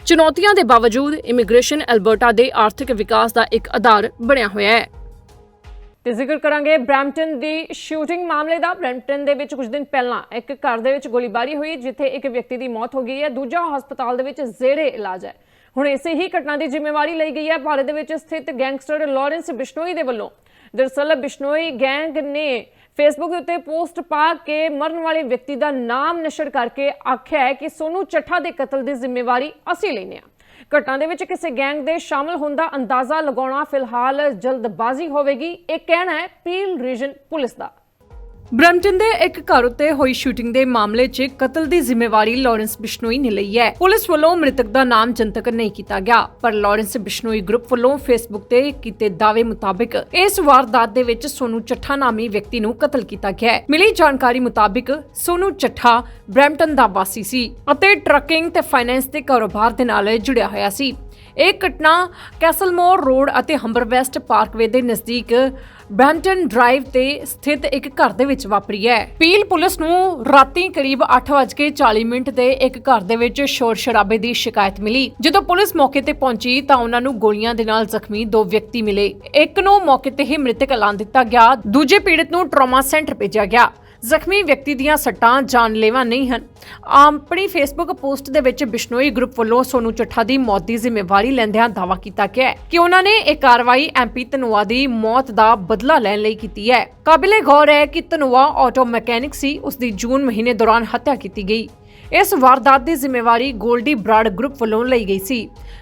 ਚੁਣੌਤੀਆਂ ਦੇ ਬਾਵਜੂਦ ਇਮੀਗ੍ਰੇਸ਼ਨ ਐਲਬਰਟਾ ਦੇ ਆਰਥਿਕ ਵਿਕਾਸ ਦਾ ਇੱਕ ਆਧਾਰ ਬਣਿਆ ਹੋਇਆ ਹੈ। ਤੇ ਜ਼ਿਕਰ ਕਰਾਂਗੇ ਬ੍ਰੈਂਪਟਨ ਦੀ ਸ਼ੂਟਿੰਗ ਮਾਮਲੇ ਦਾ। ਬ੍ਰੈਂਪਟਨ ਦੇ ਵਿੱਚ ਕੁਝ ਦਿਨ ਪਹਿਲਾਂ ਇੱਕ ਘਰ ਦੇ ਵਿੱਚ ਗੋਲੀਬਾਰੀ ਹੋਈ, ਜਿੱਥੇ ਇੱਕ ਵਿਅਕਤੀ ਦੀ ਮੌਤ ਹੋ ਗਈ ਹੈ। ਦੂਜਾ ਹਸਪਤਾਲ ਦੇ ਵਿੱਚ ਜ਼ੇਰੇ ਇਲਾਜ ਹੈ। ਹੁਣ ਇਸੇ ਹੀ ਘਟਨਾ ਦੀ ਜ਼ਿੰਮੇਵਾਰੀ ਲਈ ਗਈ ਹੈ। ਭਾਰਤ ਦੇ ਵਿੱਚ ਸਥਿਤ ਗੈਂਗਸਟਰ ਲਾਰੈਂਸ ਬਿਸ਼ਨੋਈ ਦੇ ਵੱਲੋਂ ਦਰਅਸਲ ਬਿਸ਼ਨੋਈ ਗੈਂਗ ਨੇ ਫੇਸਬੁੱਕ ਦੇ ਉੱਤੇ ਪੋਸਟ ਪਾ ਕੇ ਮਰਨ ਵਾਲੇ ਵਿਅਕਤੀ ਦਾ ਨਾਮ ਨਸ਼ਰ ਕਰਕੇ ਆਖਿਆ ਹੈ ਕਿ ਸੋਨੂ ਚੱਠਾ ਦੇ ਕਤਲ ਦੀ ਜ਼ਿੰਮੇਵਾਰੀ ਅਸੀਂ ਲੈਨੇ ਆ ਘਟਨਾ ਦੇ ਵਿੱਚ ਕਿਸੇ ਗੈਂਗ ਦੇ ਸ਼ਾਮਲ ਹੋਣ ਦਾ ਅੰਦਾਜ਼ਾ ਲਗਾਉਣਾ ਫਿਲਹਾਲ ਜਲਦਬਾਜ਼ੀ ਹੋਵੇਗੀ। ਇਹ ਕਹਿਣਾ ਹੈ ਪੀਲ ਰੀਜਨ ਪੁਲਿਸ ਦਾ। ਬ੍ਰੈਂਪਟਨ ਦੇ ਇੱਕ ਘਰ ਉੱਤੇ ਹੋਈ ਸ਼ੂਟਿੰਗ ਦੇ ਮਾਮਲੇ 'ਚ ਕਤਲ ਦੀ ਜ਼ਿੰਮੇਵਾਰੀ ਲਾਰੈਂਸ ਬਿਸ਼ਨੋਈ ਨੇ ਲਈ ਹੈ। ਪੁਲਿਸ ਵੱਲੋਂ ਮ੍ਰਿਤਕ ਦਾ ਨਾਮ ਜਨਤਕ ਨਹੀਂ ਕੀਤਾ ਗਿਆ, ਪਰ ਲਾਰੈਂਸ ਬਿਸ਼ਨੋਈ ਗਰੁੱਪ ਵੱਲੋਂ ਫੇਸਬੁੱਕ ਤੇ ਕੀਤੇ ਦਾਅਵੇ ਮੁਤਾਬਕ ਇਸ ਵਾਰਦਾਤ ਦੇ ਵਿੱਚ ਸੋਨੂ ਚੱਠਾ ਨਾਮੀ ਵਿਅਕਤੀ ਨੂੰ ਕਤਲ ਕੀਤਾ ਗਿਆ ਹੈ। ਮਿਲੀ ਜਾਣਕਾਰੀ ਮੁਤਾਬਕ ਸੋਨੂ ਚੱਠਾ ਬ੍ਰੈਂਪਟਨ ਦਾ ਵਾਸੀ ਸੀ ਅਤੇ ਟਰੱਕਿੰਗ ਤੇ ਫਾਈਨੈਂਸ ਦੇ ਕਾਰੋਬਾਰ ਦੇ ਨਾਲ ਜੁੜਿਆ ਹੋਇਆ ਸੀ। ਇਹ ਘਟਨਾ ਕੈਸਲਮੋਰ ਰੋਡ ਅਤੇ ਹੰਬਰ ਹੰਬਰਵੈਸਟ ਪਾਰਕਵੇ ਦੇ ਨਜ਼ਦੀਕ ਬ੍ਰੈਂਟਨ ਡਰਾਈਵ ਤੇ ਸਥਿਤ ਇੱਕ ਘਰ ਦੇ ਵਿੱਚ ਵਾਪਰੀ ਹੈ। ਪੀਲ ਪੁਲਿਸ ਨੂੰ ਰਾਤੀ ਕਰੀਬ 8:40 ਮਿੰਟ ਤੇ ਇੱਕ ਘਰ ਦੇ ਵਿੱਚ ਸ਼ੋਰ ਸ਼ਰਾਬੇ ਦੀ ਸ਼ਿਕਾਇਤ ਮਿਲੀ। ਜਦੋਂ ਪੁਲਿਸ ਮੌਕੇ ਤੇ ਪਹੁੰਚੀ ਤਾਂ ਉਹਨਾਂ ਨੂੰ ਗੋਲੀਆਂ ਦੇ ਨਾਲ ਜ਼ਖਮੀ ਦੋ ਵਿਅਕਤੀ ਮਿਲੇ। ਇੱਕ ਨੂੰ ਮੌਕੇ ਤੇ ਹੀ ਮ੍ਰਿਤਕ ਐਲਾਨ ਦਿੱਤਾ ਗਿਆ, ਦੂਜੇ ਪੀੜਤ ਨੂੰ ਟਰਾਮਾ ਸੈਂਟਰ ਭੇਜਿਆ ਗਿਆ। ਜ਼ਖਮੀ ਵਿਅਕਤੀ ਦੀਆਂ ਸੱਟਾਂ ਜਾਨਲੇਵਾ ਨਹੀਂ ਹਨ। ਆਪਣੀ ਫੇਸਬੁੱਕ ਪੋਸਟ ਦੇ ਵਿੱਚ ਬਿਸ਼ਨੋਈ ਗਰੁੱਪ ਵੱਲੋਂ ਸੋਨੂ ਚੱਠਾ ਦੀ ਮੌਤ ਦੀ ਜ਼ਿੰਮੇਵਾਰੀ ਲੈਂਦਿਆਂ ਦਾਅਵਾ ਕੀਤਾ ਗਿਆ ਹੈ ਕਿ ਉਹਨਾਂ ਨੇ ਇਹ ਕਾਰਵਾਈ ਐਮਪੀ ਧਨੋਆ ਦੀ ਮੌਤ ਦਾ ਬਦਲਾ ਲੈਣ ਲਈ ਕੀਤੀ ਹੈ। ਕਾਬਿਲੇ ਗੌਰ ਹੈ ਕਿ ਧਨੋਆ ਆਟੋ ਮਕੈਨਿਕ ਸੀ, ਉਸ ਦੀ ਜੂਨ ਮਹੀਨੇ ਦੌਰਾਨ ਹੱਤਿਆ ਕੀਤੀ ਗਈ। ਇਸ ਵਾਰਦਾਤ ਦੀ ਜ਼ਿੰਮੇਵਾਰੀ ਗੋਲਡੀ ਬਰਾਡ ਗਰੁੱਪ ਵੱਲੋਂ ਲਈ ਗਈ ਸੀ।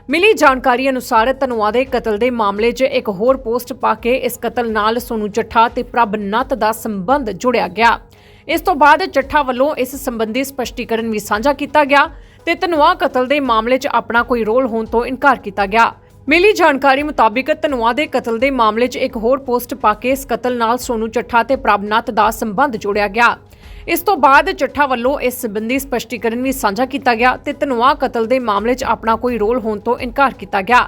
ਮਿਲੀ ਜਾਣਕਾਰੀ ਅਨੁਸਾਰ ਧਨੋਆ ਦੇ ਕਤਲ ਦੇ ਮਾਮਲੇ 'ਚ ਇੱਕ ਹੋਰ ਪੋਸਟ ਪਾ ਕੇ ਇਸ ਕਤਲ ਨਾਲ ਸੋਨੂ ਚੱਠਾ ਤੇ ਪ੍ਰਭ ਨੱਤ ਦਾ ਸੰਬੰਧ ਜੁੜਿਆ ਗਿਆ। ਇਸ ਤੋਂ ਬਾਅਦ ਚੱਠਾ ਵੱਲੋਂ ਇਸ ਸੰਬੰਧੀ ਸਪਸ਼ਟੀਕਰਨ ਵੀ ਸਾਂਝਾ ਕੀਤਾ ਗਿਆ ਤੇ ਧਨੋਆ ਕਤਲ ਦੇ ਮਾਮਲੇ 'ਚ ਆਪਣਾ ਕੋਈ ਰੋਲ ਹੋਣ ਤੋਂ ਇਨਕਾਰ ਕੀਤਾ ਗਿਆ। ਮਿਲੀ ਜਾਣਕਾਰੀ ਮੁਤਾਬਿਕ ਧਨੋਆ ਦੇ ਕਤਲ ਦੇ ਮਾਮਲੇ 'ਚ ਇੱਕ ਹੋਰ ਪੋਸਟ ਪਾ ਕੇ ਇਸ ਕਤਲ ਨਾਲ ਸੋਨੂ ਚੱਠਾ ਤੇ ਪ੍ਰਭਨਾਥ ਦਾ ਸੰਬੰਧ ਜੋੜਿਆ ਗਿਆ। ਇਸ ਤੋਂ ਬਾਅਦ ਚੱਠਾ ਵੱਲੋਂ ਇਸ ਸਬੰਧੀ ਸਪਸ਼ਟੀਕਰਨ ਵੀ ਸਾਂਝਾ ਕੀਤਾ ਗਿਆ ਤੇ ਧਨੋਆ ਕਤਲ ਦੇ ਮਾਮਲੇ 'ਚ ਆਪਣਾ ਕੋਈ ਰੋਲ ਹੋਣ ਤੋਂ ਇਨਕਾਰ ਕੀਤਾ ਗਿਆ।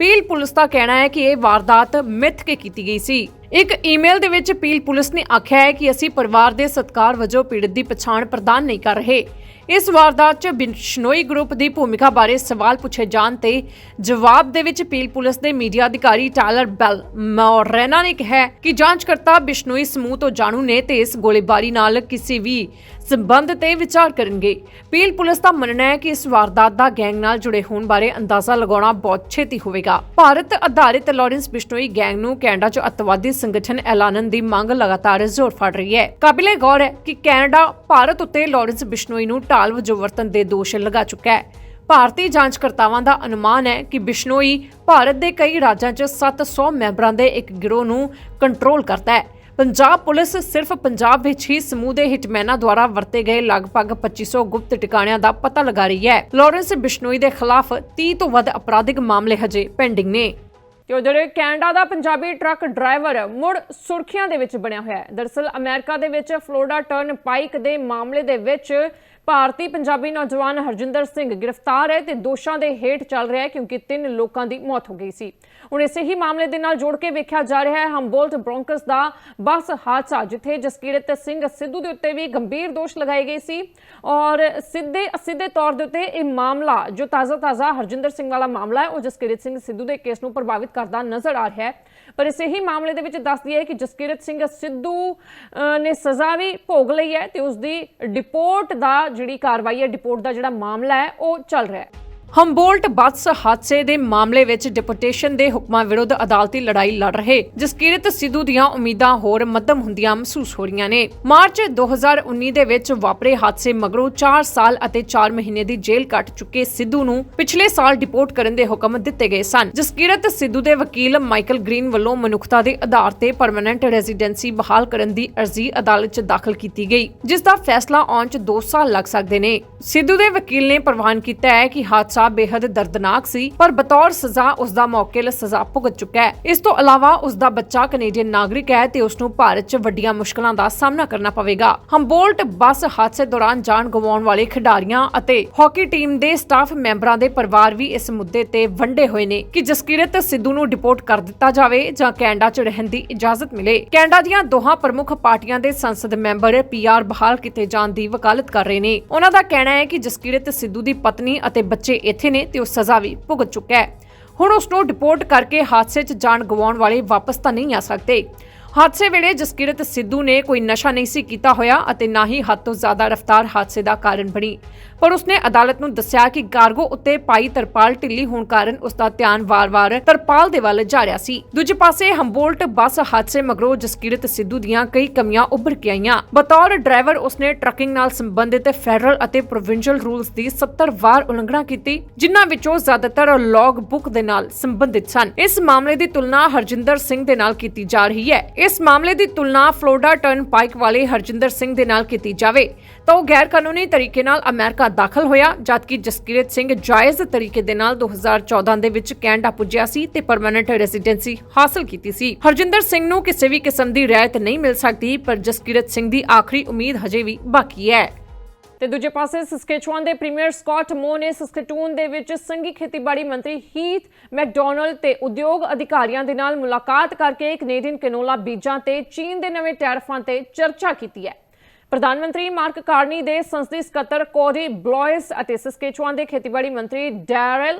ਪੀਲ ਪੁਲਿਸ ਦਾ ਕਹਿਣਾ ਹੈ ਕਿ ਇਹ ਵਾਰਦਾਤ ਮਿੱਥ ਕੇ ਕੀਤੀ ਗਈ ਸੀ। ਇੱਕ ਈਮੇਲ ਦੇ ਵਿੱਚ ਪੀਲ ਪੁਲਿਸ ਨੇ ਆਖਿਆ ਹੈ ਕਿ ਅਸੀਂ ਪਰਿਵਾਰ ਦੇ ਸਤਕਾਰ ਵਜੋਂ ਪੀੜਤ ਦੀ ਪਛਾਣ ਪ੍ਰਦਾਨ ਨਹੀਂ ਕਰ ਰਹੇ। ਇਸ ਵਾਰਦਾਤ 'ਚ ਬਿਸ਼ਨੋਈ ਗਰੁੱਪ ਦੀ ਭੂਮਿਕਾ ਬਾਰੇ ਸਵਾਲ ਪੁੱਛੇ ਜਾਣ ਤੇ ਜਵਾਬ ਦੇ ਵਿੱਚ ਪੀਲ ਪੁਲਿਸ ਦੇ ਮੀਡੀਆ ਅਧਿਕਾਰੀ ਟਾਇਲਰ ਬੈਲ ਮੋਰੇਨਾ ਨੇ ਕਿਹਾ ਕਿ ਜਾਂਚਕਰਤਾ ਬਿਸ਼ਨੋਈ ਸਮੂਹ ਤੋਂ ਜਾਣੂ ਨੇ ਤੇ ਇਸ ਗੋਲੀਬਾਰੀ ਨਾਲ ਕਿਸੇ ਵੀ ਸੰਬੰਧ ਤੇ ਵਿਚਾਰ ਕਰਨਗੇ। ਪੀਲ ਪੁਲਿਸ ਦਾ ਮੰਨਣਾ ਹੈ ਕਿ ਇਸ ਵਾਰਦਾਤ ਦਾ ਗੈਂਗ ਨਾਲ ਜੁੜੇ ਹੋਣ ਬਾਰੇ ਅੰਦਾਜ਼ਾ ਲਗਾਉਣਾ ਬਹੁਤ ਛੇਤੀ ਹੋਵੇਗਾ। ਭਾਰਤ ਆਧਾਰਿਤ ਲਾਰੈਂਸ ਬਿਸ਼ਨੋਈ ਗੈਂਗ ਨੂੰ ਕੈਨੇਡਾ 'ਚ ਅੱਤਵਾਦੀ ਸੰਗਠਨ ਐਲਾਨਣ ਦੀ ਮੰਗ ਲਗਾਤਾਰ ਜ਼ੋਰ ਫੜ ਰਹੀ ਹੈ। ਕਾਬਿਲੇ ਗੌਰ ਹੈ ਕਿ ਕੈਨੇਡਾ ਭਾਰਤ ਉੱਤੇ ਲਾਰੈਂਸ ਬਿਸ਼ਨੋਈ ਨੂੰ ਢਾਲ ਵਜੋਂ ਵਰਤਣ ਦੇ ਦੋਸ਼ ਲਗਾ ਚੁੱਕਾ ਹੈ। ਭਾਰਤੀ ਜਾਂਚਕਰਤਾਵਾਂ ਦਾ ਅਨੁਮਾਨ ਹੈ ਕਿ ਬਿਸ਼ਨੋਈ ਭਾਰਤ ਦੇ ਕਈ ਰਾਜਾਂ 'ਚ 700 ਮੈਂਬਰਾਂ ਦੇ ਇੱਕ ਗਿਰੋਹ ਨੂੰ ਕੰਟਰੋਲ ਕਰਦਾ ਹੈ। ਪੰਜਾਬ ਪੁਲਿਸ ਸਿਰਫ ਪੰਜਾਬ ਵਿੱਚ ਹੀ ਸਮੂਹ ਦੇ ਹਿਟਮੈਨਾਂ ਦੁਆਰਾ ਵਰਤੇ ਗਏ ਲਗਭਗ 2500 ਗੁਪਤ ਟਿਕਾਣਿਆਂ ਦਾ ਪਤਾ ਲਗਾ ਰਹੀ ਹੈ। ਲਾਰੈਂਸ ਬਿਸ਼ਨੋਈ ਦੇ ਖਿਲਾਫ 30 ਤੋਂ ਵੱਧ ਅਪਰਾਧਿਕ ਮਾਮਲੇ ਹਜੇ ਪੈਂਡਿੰਗ ਨੇ। ਤੇ ਉਧਰ ਕੈਨੇਡਾ ਦਾ ਪੰਜਾਬੀ ਟਰੱਕ ਡਰਾਈਵਰ ਮੁੜ ਸੁਰਖੀਆਂ ਦੇ ਵਿੱਚ ਬਣਿਆ ਹੋਇਆ ਹੈ। ਦਰਸਲ ਅਮਰੀਕਾ ਦੇ ਵਿੱਚ ਫਲੋਰੀਡਾ ਟਰਨ ਪਾਈਕ ਦੇ ਮਾਮਲੇ ਦੇ ਵਿੱਚ ਭਾਰਤੀ ਪੰਜਾਬੀ ਨੌਜਵਾਨ ਹਰਜਿੰਦਰ ਸਿੰਘ ਗ੍ਰਿਫਤਾਰ ਹੈ ਤੇ ਦੋਸ਼ਾਂ ਦੇ ਹੇਠ ਚੱਲ ਰਿਹਾ ਹੈ ਕਿਉਂਕਿ ਤਿੰਨ ਲੋਕਾਂ ਦੀ ਮੌਤ ਹੋ ਗਈ ਸੀ। ਹੁਣ ਇਸੇ ਹੀ ਮਾਮਲੇ ਦੇ ਨਾਲ ਜੋੜ ਕੇ ਵੇਖਿਆ ਜਾ ਰਿਹਾ ਹੈ, ਹੰਬੋਲਟ ਬ੍ਰੌਂਕਸ ਦਾ ਬੱਸ ਹਾਦਸਾ, ਜਿੱਥੇ ਜਸਕੀਰਤ ਸਿੰਘ ਸਿੱਧੂ ਦੇ ਉੱਤੇ ਵੀ ਗੰਭੀਰ ਦੋਸ਼ ਲਗਾਏ ਗਏ ਸੀ ਔਰ ਸਿੱਧੇ ਸਿੱਧੇ ਤੌਰ ਦੇ ਉੱਤੇ ਇਹ ਮਾਮਲਾ, ਜੋ ਤਾਜ਼ਾ ਤਾਜ਼ਾ ਹਰਜਿੰਦਰ ਸਿੰਘ ਵਾਲਾ ਮਾਮਲਾ ਹੈ, ਉਹ ਜਸਕੀਰਤ ਸਿੰਘ ਸਿੱਧੂ ਦੇ ਕੇਸ ਨੂੰ ਪ੍ਰਭਾਵਿਤ ਕਰਦਾ ਨਜ਼ਰ ਆ ਰਿਹਾ ਹੈ। ਪਰ ਇਸੇ ਹੀ ਮਾਮਲੇ ਦੇ ਵਿੱਚ ਦੱਸਦੀ ਹੈ ਕਿ ਜਸਕਿਰਤ ਸਿੰਘ ਸਿੱਧੂ ਨੇ ਸਜ਼ਾ ਵੀ ਭੋਗ ਲਈ ਹੈ ਤੇ ਉਸ ਦੀ ਡਿਪੋਰਟ ਦਾ ਜਿਹੜੀ ਕਾਰਵਾਈ ਹੈ, ਡਿਪੋਰਟ ਦਾ ਜਿਹੜਾ ਮਾਮਲਾ ਹੈ, ਉਹ ਚੱਲ ਰਿਹਾ ਹੈ। ਹੰਬੋਲਟ ਬੱਸ ਹਾਦਸੇ ਦੇ ਮਾਮਲੇ ਵਿੱਚ ਡਿਪੋਟੇਸ਼ਨ ਦੇ ਹੁਕਮਾਂ ਵਿਰੁੱਧ ਅਦਾਲਤੀ ਲੜਾਈ ਲੜ ਰਹੇ ਜਸਕੀਰਤ ਸਿੱਧੂ ਦੀਆਂ ਉਮੀਦਾਂ ਹੋਰ ਮੱਧਮ ਹੁੰਦੀਆਂ ਮਹਿਸੂਸ ਹੋ ਰਹੀਆਂ ਨੇ। ਮਾਰਚ 2019 ਦੇ ਵਿੱਚ ਵਾਪਰੇ ਹਾਦਸੇ ਮਗਰੋਂ 4 ਸਾਲ ਅਤੇ 4 ਮਹੀਨੇ ਦੀ ਜੇਲ੍ਹ ਕੱਟ ਚੁੱਕੇ ਸਿੱਧੂ ਨੂੰ ਪਿਛਲੇ ਸਾਲ ਡਿਪੋਰਟ ਕਰਨ ਦੇ ਹੁਕਮ ਦਿੱਤੇ ਗਏ ਸਨ। ਜਸਕੀਰਤ ਸਿੱਧੂ ਦੇ ਵਕੀਲ ਮਾਈਕਲ ਗ੍ਰੀਨ ਵੱਲੋਂ ਮਨੁੱਖਤਾ ਦੇ ਆਧਾਰ ਤੇ ਪਰਮਨੈਂਟ ਰੈਜ਼ੀਡੈਂਸੀ ਬਹਾਲ ਕਰਨ ਦੀ ਅਰਜ਼ੀ ਅਦਾਲਤ 'ਚ ਦਾਖਲ ਕੀਤੀ ਗਈ, ਜਿਸ ਦਾ ਫੈਸਲਾ ਆਉਣ 'ਚ 2 ਸਾਲ ਲੱਗ ਸਕਦੇ ਨੇ। ਸਿੱਧੂ ਦੇ ਵਕੀਲ ਨੇ ਪ੍ਰਵਾਨ ਕੀਤਾ ਹੈ ਕਿ ਹਾਦਸਾ ਬੇहद ਦਰਦਨਾਕ ਸੀ, ਪਰ ਬਤੌਰ ਸਜ਼ਾ ਉਸ ਦਾ ਮੌਕੇ ਸਜ਼ਾ ਭੁਗਤ ਚੁੱਕਾ ਹੈ। ਇਸ ਤੋਂ ਇਲਾਵਾ ਉਸ ਦਾ ਬੱਚਾ ਕੈਨੇਡੀਅਨ ਨਾਗਰਿਕ ਹੈ ਤੇ ਉਸ ਨੂੰ ਭਾਰਤ 'ਚ ਵੱਡੀਆਂ ਮੁਸ਼ਕਲਾਂ ਦਾ ਸਾਹਮਣਾ ਕਰਨਾ ਪਵੇਗਾ। ਹੰਬੋਲਟ ਬੱਸ ਹਾਦਸੇ ਦੌਰਾਨ ਜਾਨ ਗਵਾਉਣ ਵਾਲੇ ਖਿਡਾਰੀਆਂ ਅਤੇ ਹਾਕੀ ਟੀਮ ਦੇ ਸਟਾਫ ਮੈਂਬਰਾਂ ਦੇ ਪਰਿਵਾਰ ਵੀ ਇਸ ਮੁੱਦੇ ਤੇ ਵੰਡੇ ਹੋਏ ਨੇ ਕਿ ਜਸਕੀਰਤ ਸਿੱਧੂ ਨੂੰ ਡਿਪੋਰਟ ਕਰ ਦਿੱਤਾ ਜਾਵੇ ਜਾਂ ਕੈਨੇਡਾ 'ਚ ਰਹਿਣ ਦੀ ਇਜਾਜ਼ਤ ਮਿਲੇ। ਕੈਨੇਡਾ ਦੀਆਂ ਦੋਹਾਂ ਪ੍ਰਮੁੱਖ ਪਾਰਟੀਆਂ ਦੇ ਸੰਸਦ ਮੈਂਬਰ ਪੀਆਰ ਬਹਾਲ ਕੀਤੇ ਜਾਣ ਦੀ ਵਕਾਲਤ ਕਰ ਰਹੇ ਨੇ। ਉਹਨਾਂ ਦਾ ਕਹਿਣਾ ਹੈ ਕਿ ਜਸਕੀਰਤ ਸਿੱਧੂ ਦੀ ਪਤਨੀ ਅਤੇ ਬੱਚੇ ਇੱਥੇ ਨੇ ਤੇ ਉਹ ਸਜ਼ਾ ਵੀ ਭੁਗਤ ਚੁੱਕਾ ਹੈ। ਹੁਣ ਉਸ ਨੂੰ ਡਿਪੋਰਟ ਕਰਕੇ ਹਾਦਸੇ 'ਚ ਜਾਨ ਗਵਾਉਣ ਵਾਲੇ ਵਾਪਸ ਤਾਂ ਨਹੀਂ ਆ ਸਕਦੇ। ਹਾਦਸੇ ਵੇਲੇ ਜਸਕਿਰਤ ਸਿੱਧੂ ਨੇ ਕੋਈ ਨਸ਼ਾ ਨਹੀਂ ਸੀ ਕੀਤਾ ਹੋਇਆ ਅਤੇ ਨਾ ਹੀ ਹੱਦ ਤੋਂ ਜ਼ਿਆਦਾ ਰਫ਼ਤਾਰ ਹਾਦਸੇ ਦਾ ਕਾਰਨ ਬਣੀ। ਪਰ ਉਸਨੇ ਅਦਾਲਤ ਨੂੰ ਦੱਸਿਆ ਕਿ ਕਾਰਗੋ ਉੱਤੇ ਪਾਈ ਤਰਪਾਲ ਢਿੱਲੀ ਹੋਣ ਕਾਰਨ ਉਸ ਦਾ ਧਿਆਨ ਵਾਰ-ਵਾਰ ਤਰਪਾਲ ਦੇ ਵੱਲ ਜਾ ਰਿਹਾ ਸੀ। ਦੂਜੇ ਪਾਸੇ ਹੰਬੋਲਟ ਬੱਸ ਹਾਦਸੇ ਮਗਰੋਂ ਜਸਕੀਰਤ ਸਿੱਧੂ ਦੀਆਂ ਕਈ ਕਮੀਆਂ ਉੱਭਰ ਕੇ ਆਈਆਂ। ਬਤੌਰ ਡਰਾਈਵਰ ਉਸਨੇ ਟਰੱਕਿੰਗ ਨਾਲ ਸੰਬੰਧਿਤ ਫੈਡਰਲ ਅਤੇ ਪ੍ਰੋਵਿੰਸ਼ੀਅਲ ਰੂਲਸ ਦੀ 70 ਵਾਰ ਉਲੰਘਣਾ ਕੀਤੀ, ਜਿਨ੍ਹਾਂ ਵਿੱਚੋਂ ਜ਼ਿਆਦਾਤਰ ਲੌਗ ਬੁੱਕ ਦੇ ਨਾਲ ਸੰਬੰਧਿਤ ਸਨ। ਇਸ ਮਾਮਲੇ ਦੀ ਤੁਲਨਾ ਹਰਜਿੰਦਰ ਸਿੰਘ ਦੇ ਨਾਲ ਕੀਤੀ ਜਾ ਰਹੀ ਹੈ। ਇਸ ਮਾਮਲੇ ਦੀ ਤੁਲਨਾ ਫਲੋਡਾ ਟਰਨ ਪਾਈਕ ਵਾਲੇ ਹਰਜਿੰਦਰ ਸਿੰਘ ਦੇ ਨਾਲ ਕੀਤੀ ਜਾਵੇ। ਤਾਂ ਉਹ ਗੈਰ ਕਾਨੂੰਨੀ ਤਰੀਕੇ ਨਾਲ ਅਮਰੀਕਾ ਦਾਖਲ ਹੋਇਆ, ਜਦਕਿ ਜਸਕੀਰਤ ਸਿੰਘ ਜਾਇਜ਼ ਤਰੀਕੇ ਦੇ ਨਾਲ 2014 ਦੇ ਵਿੱਚ ਕੈਨੇਡਾ ਪੁੱਜਿਆ ਸੀ ਤੇ ਪਰਮਨੈਂਟ ਰੈਜ਼ੀਡੈਂਸੀ ਹਾਸਲ ਕੀਤੀ ਸੀ। ਹਰਜਿੰਦਰ ਸਿੰਘ ਨੂੰ ਕਿਸੇ ਵੀ ਕਿਸਮ ਦੀ ਰਿਆਇਤ ਨਹੀਂ ਮਿਲ ਸਕਦੀ, ਪਰ ਜਸਕੀਰਤ ਸਿੰਘ ਦੀ ਆਖਰੀ ਉਮੀਦ ਹਜੇ ਵੀ ਬਾਕੀ ਹੈ। ਤੇ ਦੂਜੇ ਪਾਸੇ ਸਸਕੇਚੁਆਨ ਦੇ ਪ੍ਰੀਮੀਅਰ ਸਕਾਟ ਮੋ ਨੇ ਸਸਕੇਟੂਨ ਦੇ ਵਿੱਚ ਸੰਘੀ ਖੇਤੀਬਾੜੀ ਮੰਤਰੀ ਹੀਥ ਮੈਕਡੋਨਲਡ ਤੇ ਉਦਯੋਗ ਅਧਿਕਾਰੀਆਂ ਦੇ ਨਾਲ ਮੁਲਾਕਾਤ ਕਰਕੇ ਕੈਨੇਡੀਅਨ ਕੈਨੋਲਾ ਬੀਜਾਂ ਤੇ ਚੀਨ ਦੇ ਨਵੇਂ ਟੈਰਫਾਂ ਤੇ ਚਰਚਾ ਕੀਤੀ ਹੈ। ਪ੍ਰਧਾਨ ਮੰਤਰੀ ਮਾਰਕ ਕਾਰਨੀ ਦੇ ਸੰਸਦੀ ਸਕੱਤਰ ਕੋਰੀ ਬਲੋਇਸ ਅਤੇ ਸਸਕੇਚੁਆਨ ਦੇ ਖੇਤੀਬਾੜੀ ਮੰਤਰੀ ਡੈਰਲ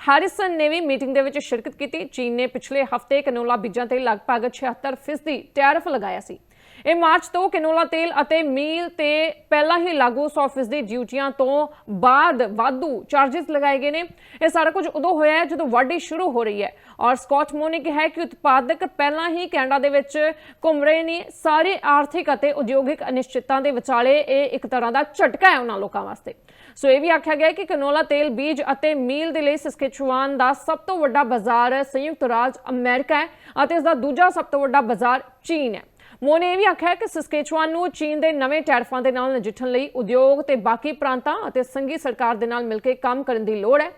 ਹੈਰਿਸਨ ਨੇ ਵੀ ਮੀਟਿੰਗ ਦੇ ਵਿੱਚ ਸ਼ਿਰਕਤ ਕੀਤੀ, ਚੀਨ ਨੇ ਪਿਛਲੇ ਹਫ਼ਤੇ ਕੈਨੋਲਾ ਬੀਜਾਂ ਤੇ ਲਗਭਗ 76% ਟੈਰਿਫ ਲਗਾਇਆ ਸੀ। ਇਹ ਮਾਰਚ ਤੋਂ ਕੈਨੋਲਾ ਤੇਲ ਅਤੇ ਮੀਲ ਤੇ ਪਹਿਲਾਂ ਹੀ ਲਾਗੂ 100% ਦੀ ਡਿਊਟੀਆਂ ਤੋਂ ਬਾਅਦ ਵਾਧੂ ਚਾਰजेस ਲਗਾਏ ਗਏ ਨੇ। ਇਹ ਸਾਰਾ ਕੁਝ ਉਦੋਂ ਹੋਇਆ ਹੈ ਜਦੋਂ ਵਾਢੀ ਸ਼ੁਰੂ ਹੋ ਰਹੀ ਹੈ। ਔਰ ਸਕਾਟ ਮੋ ਨੇ ਕਿਹਾ ਕਿ ਉਤਪਾਦਕ ਪਹਿਲਾਂ ਹੀ ਕੈਨੇਡਾ ਦੇ ਵਿੱਚ ਘੁੰਮ ਰਹੇ ਨੇ। ਸਾਰੇ ਆਰਥਿਕ ਅਤੇ ਉਦਯੋਗਿਕ ਅਨਿਸ਼ਚਿਤਤਾ ਦੇ ਵਿਚਾਲੇ ਇਹ ਇੱਕ ਤਰ੍ਹਾਂ ਦਾ ਝਟਕਾ ਹੈ ਉਹਨਾਂ ਲੋਕਾਂ ਵਾਸਤੇ। ਸੋ ਇਹ ਵੀ ਆਖਿਆ ਗਿਆ ਕਿ ਕੈਨੋਲਾ ਤੇਲ, ਬੀਜ ਅਤੇ ਮੀਲ ਦੇ ਲਈ ਸਸਕੇਚੁਆਨ ਦਾ ਸਭ ਤੋਂ ਵੱਡਾ ਬਾਜ਼ਾਰ ਸੰਯੁਕਤ ਰਾਜ ਅਮਰੀਕਾ ਹੈ ਅਤੇ ਇਸ ਦਾ ਦੂਜਾ ਸਭ ਤੋਂ ਵੱਡਾ ਬਾਜ਼ਾਰ ਚੀਨ ਹੈ। ਮੋ ਨੇ ਇਹ ਵੀ ਆਖਿਆ ਕਿ ਸਸਕੇਚੁਆਨ ਨੂੰ ਚੀਨ ਦੇ ਨਵੇਂ ਟੈਰਫਾਂ ਦੇ ਨਾਲ ਨਜਿੱਠਣ ਲਈ ਉਦਯੋਗ ਤੇ ਬਾਕੀ ਪ੍ਰਾਂਤਾਂ ਅਤੇ ਸੰਘੀ ਸਰਕਾਰ ਦੇ ਨਾਲ ਮਿਲ ਕੇ ਕੰਮ ਕਰਨ ਦੀ ਲੋੜ ਹੈ।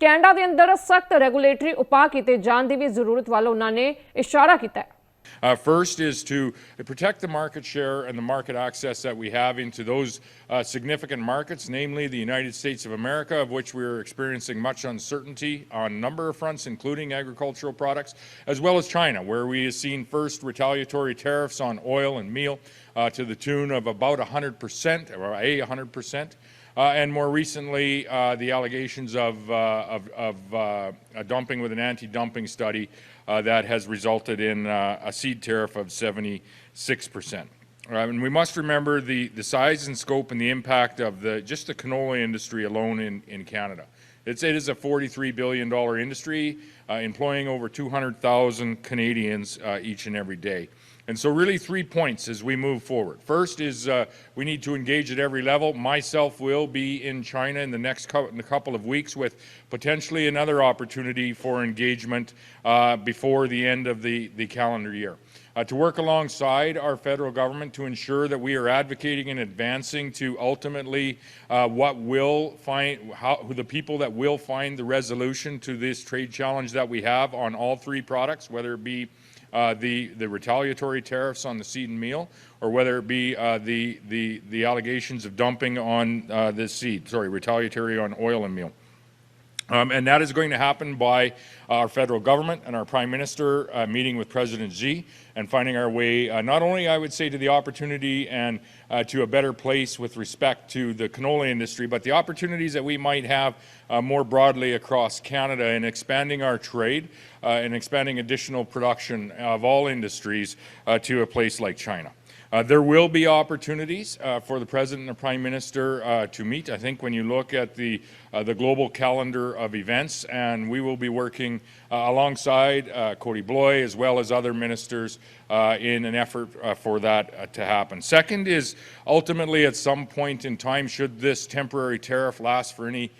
ਕੈਨੇਡਾ ਦੇ ਅੰਦਰ ਸਖਤ ਰੈਗੂਲੇਟਰੀ ਉਪਾਅ ਕੀਤੇ ਜਾਣ ਦੀ ਵੀ ਜ਼ਰੂਰਤ ਵੱਲ ਉਹਨਾਂ ਨੇ ਇਸ਼ਾਰਾ ਕੀਤਾ ਹੈ। Uh, First is to protect the market share and the market access that we have into those uh, significant markets, namely the United States of America, of which we're experiencing much uncertainty on a number of fronts, including agricultural products, as well as China, where we have seen first retaliatory tariffs on oil and meal uh, to the tune of about 100%, or a 100%. Uh, and more recently, uh, the allegations of, uh, of, of uh, dumping with an anti-dumping study uh, that has resulted in uh, a seed tariff of 76%. Uh, and we must remember the, the size and scope and the impact of the, just the canola industry alone in, in Canada. It's, it is a $43 billion industry, uh, employing over 200,000 Canadians uh, each and every day. And so, really, three points as we move forward. First is uh, we need to engage at every level. Myself will be in China in the next cou- in a couple of weeks with potentially another opportunity for engagement uh, before the end of the, the calendar year. Uh, to work alongside our federal government to ensure that we are advocating and advancing to ultimately uh, what will find how who the people that will find the resolution to this trade challenge that we have on all three products, whether it be uh, the, the retaliatory tariffs on the seed and meal, or whether it be uh, the, the, the allegations of dumping on uh, the seed, sorry, retaliatory on oil and meal. Um, and that is going to happen by our federal government and our prime minister uh, meeting with President Xi and finding our way, uh, not only, I would say, to the opportunity and uh, to a better place with respect to the canola industry, but the opportunities that we might have uh, more broadly across Canada in expanding our trade uh, and expanding additional production of all industries uh, to a place like China. Uh, there will be opportunities uh, for the president and the prime minister uh, to meet. I think when you look at the uh, the global calendar of events, and we will be working uh, alongside uh, Cody Bloy as well as other ministers in an effort for that to happen. Second is ultimately at some point in time, should this temporary tariff last for any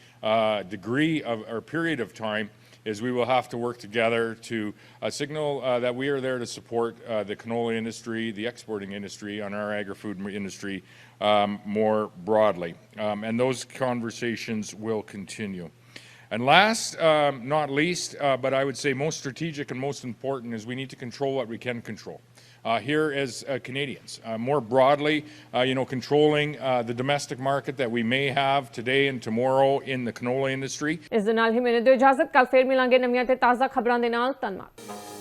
degree of or period of time, is we will have to work together to uh, signal uh, that we are there to support uh, the canola industry, the exporting industry, and our agri-food industry um, more broadly. Um, and those conversations will continue. And last, um, not least, uh, but I would say most strategic and most important is we need to control what we can control Uh, here as uh, Canadians, uh, more broadly, uh, you know, controlling uh, the domestic market that we may have today and tomorrow in the canola industry, ਇਸ ਦੇ ਨਾਲ ਹੀ ਮੈਨੂੰ ਦਿਓ ਇਜਾਜ਼ਤ ਕੱਲ ਫੇਰ ਮਿਲਾਂਗੇ ਨਵੀਆਂ ਤੇ ਤਾਜ਼ਾ ਖਬਰਾਂ ਦੇ ਨਾਲ ਧੰਨਵਾਦ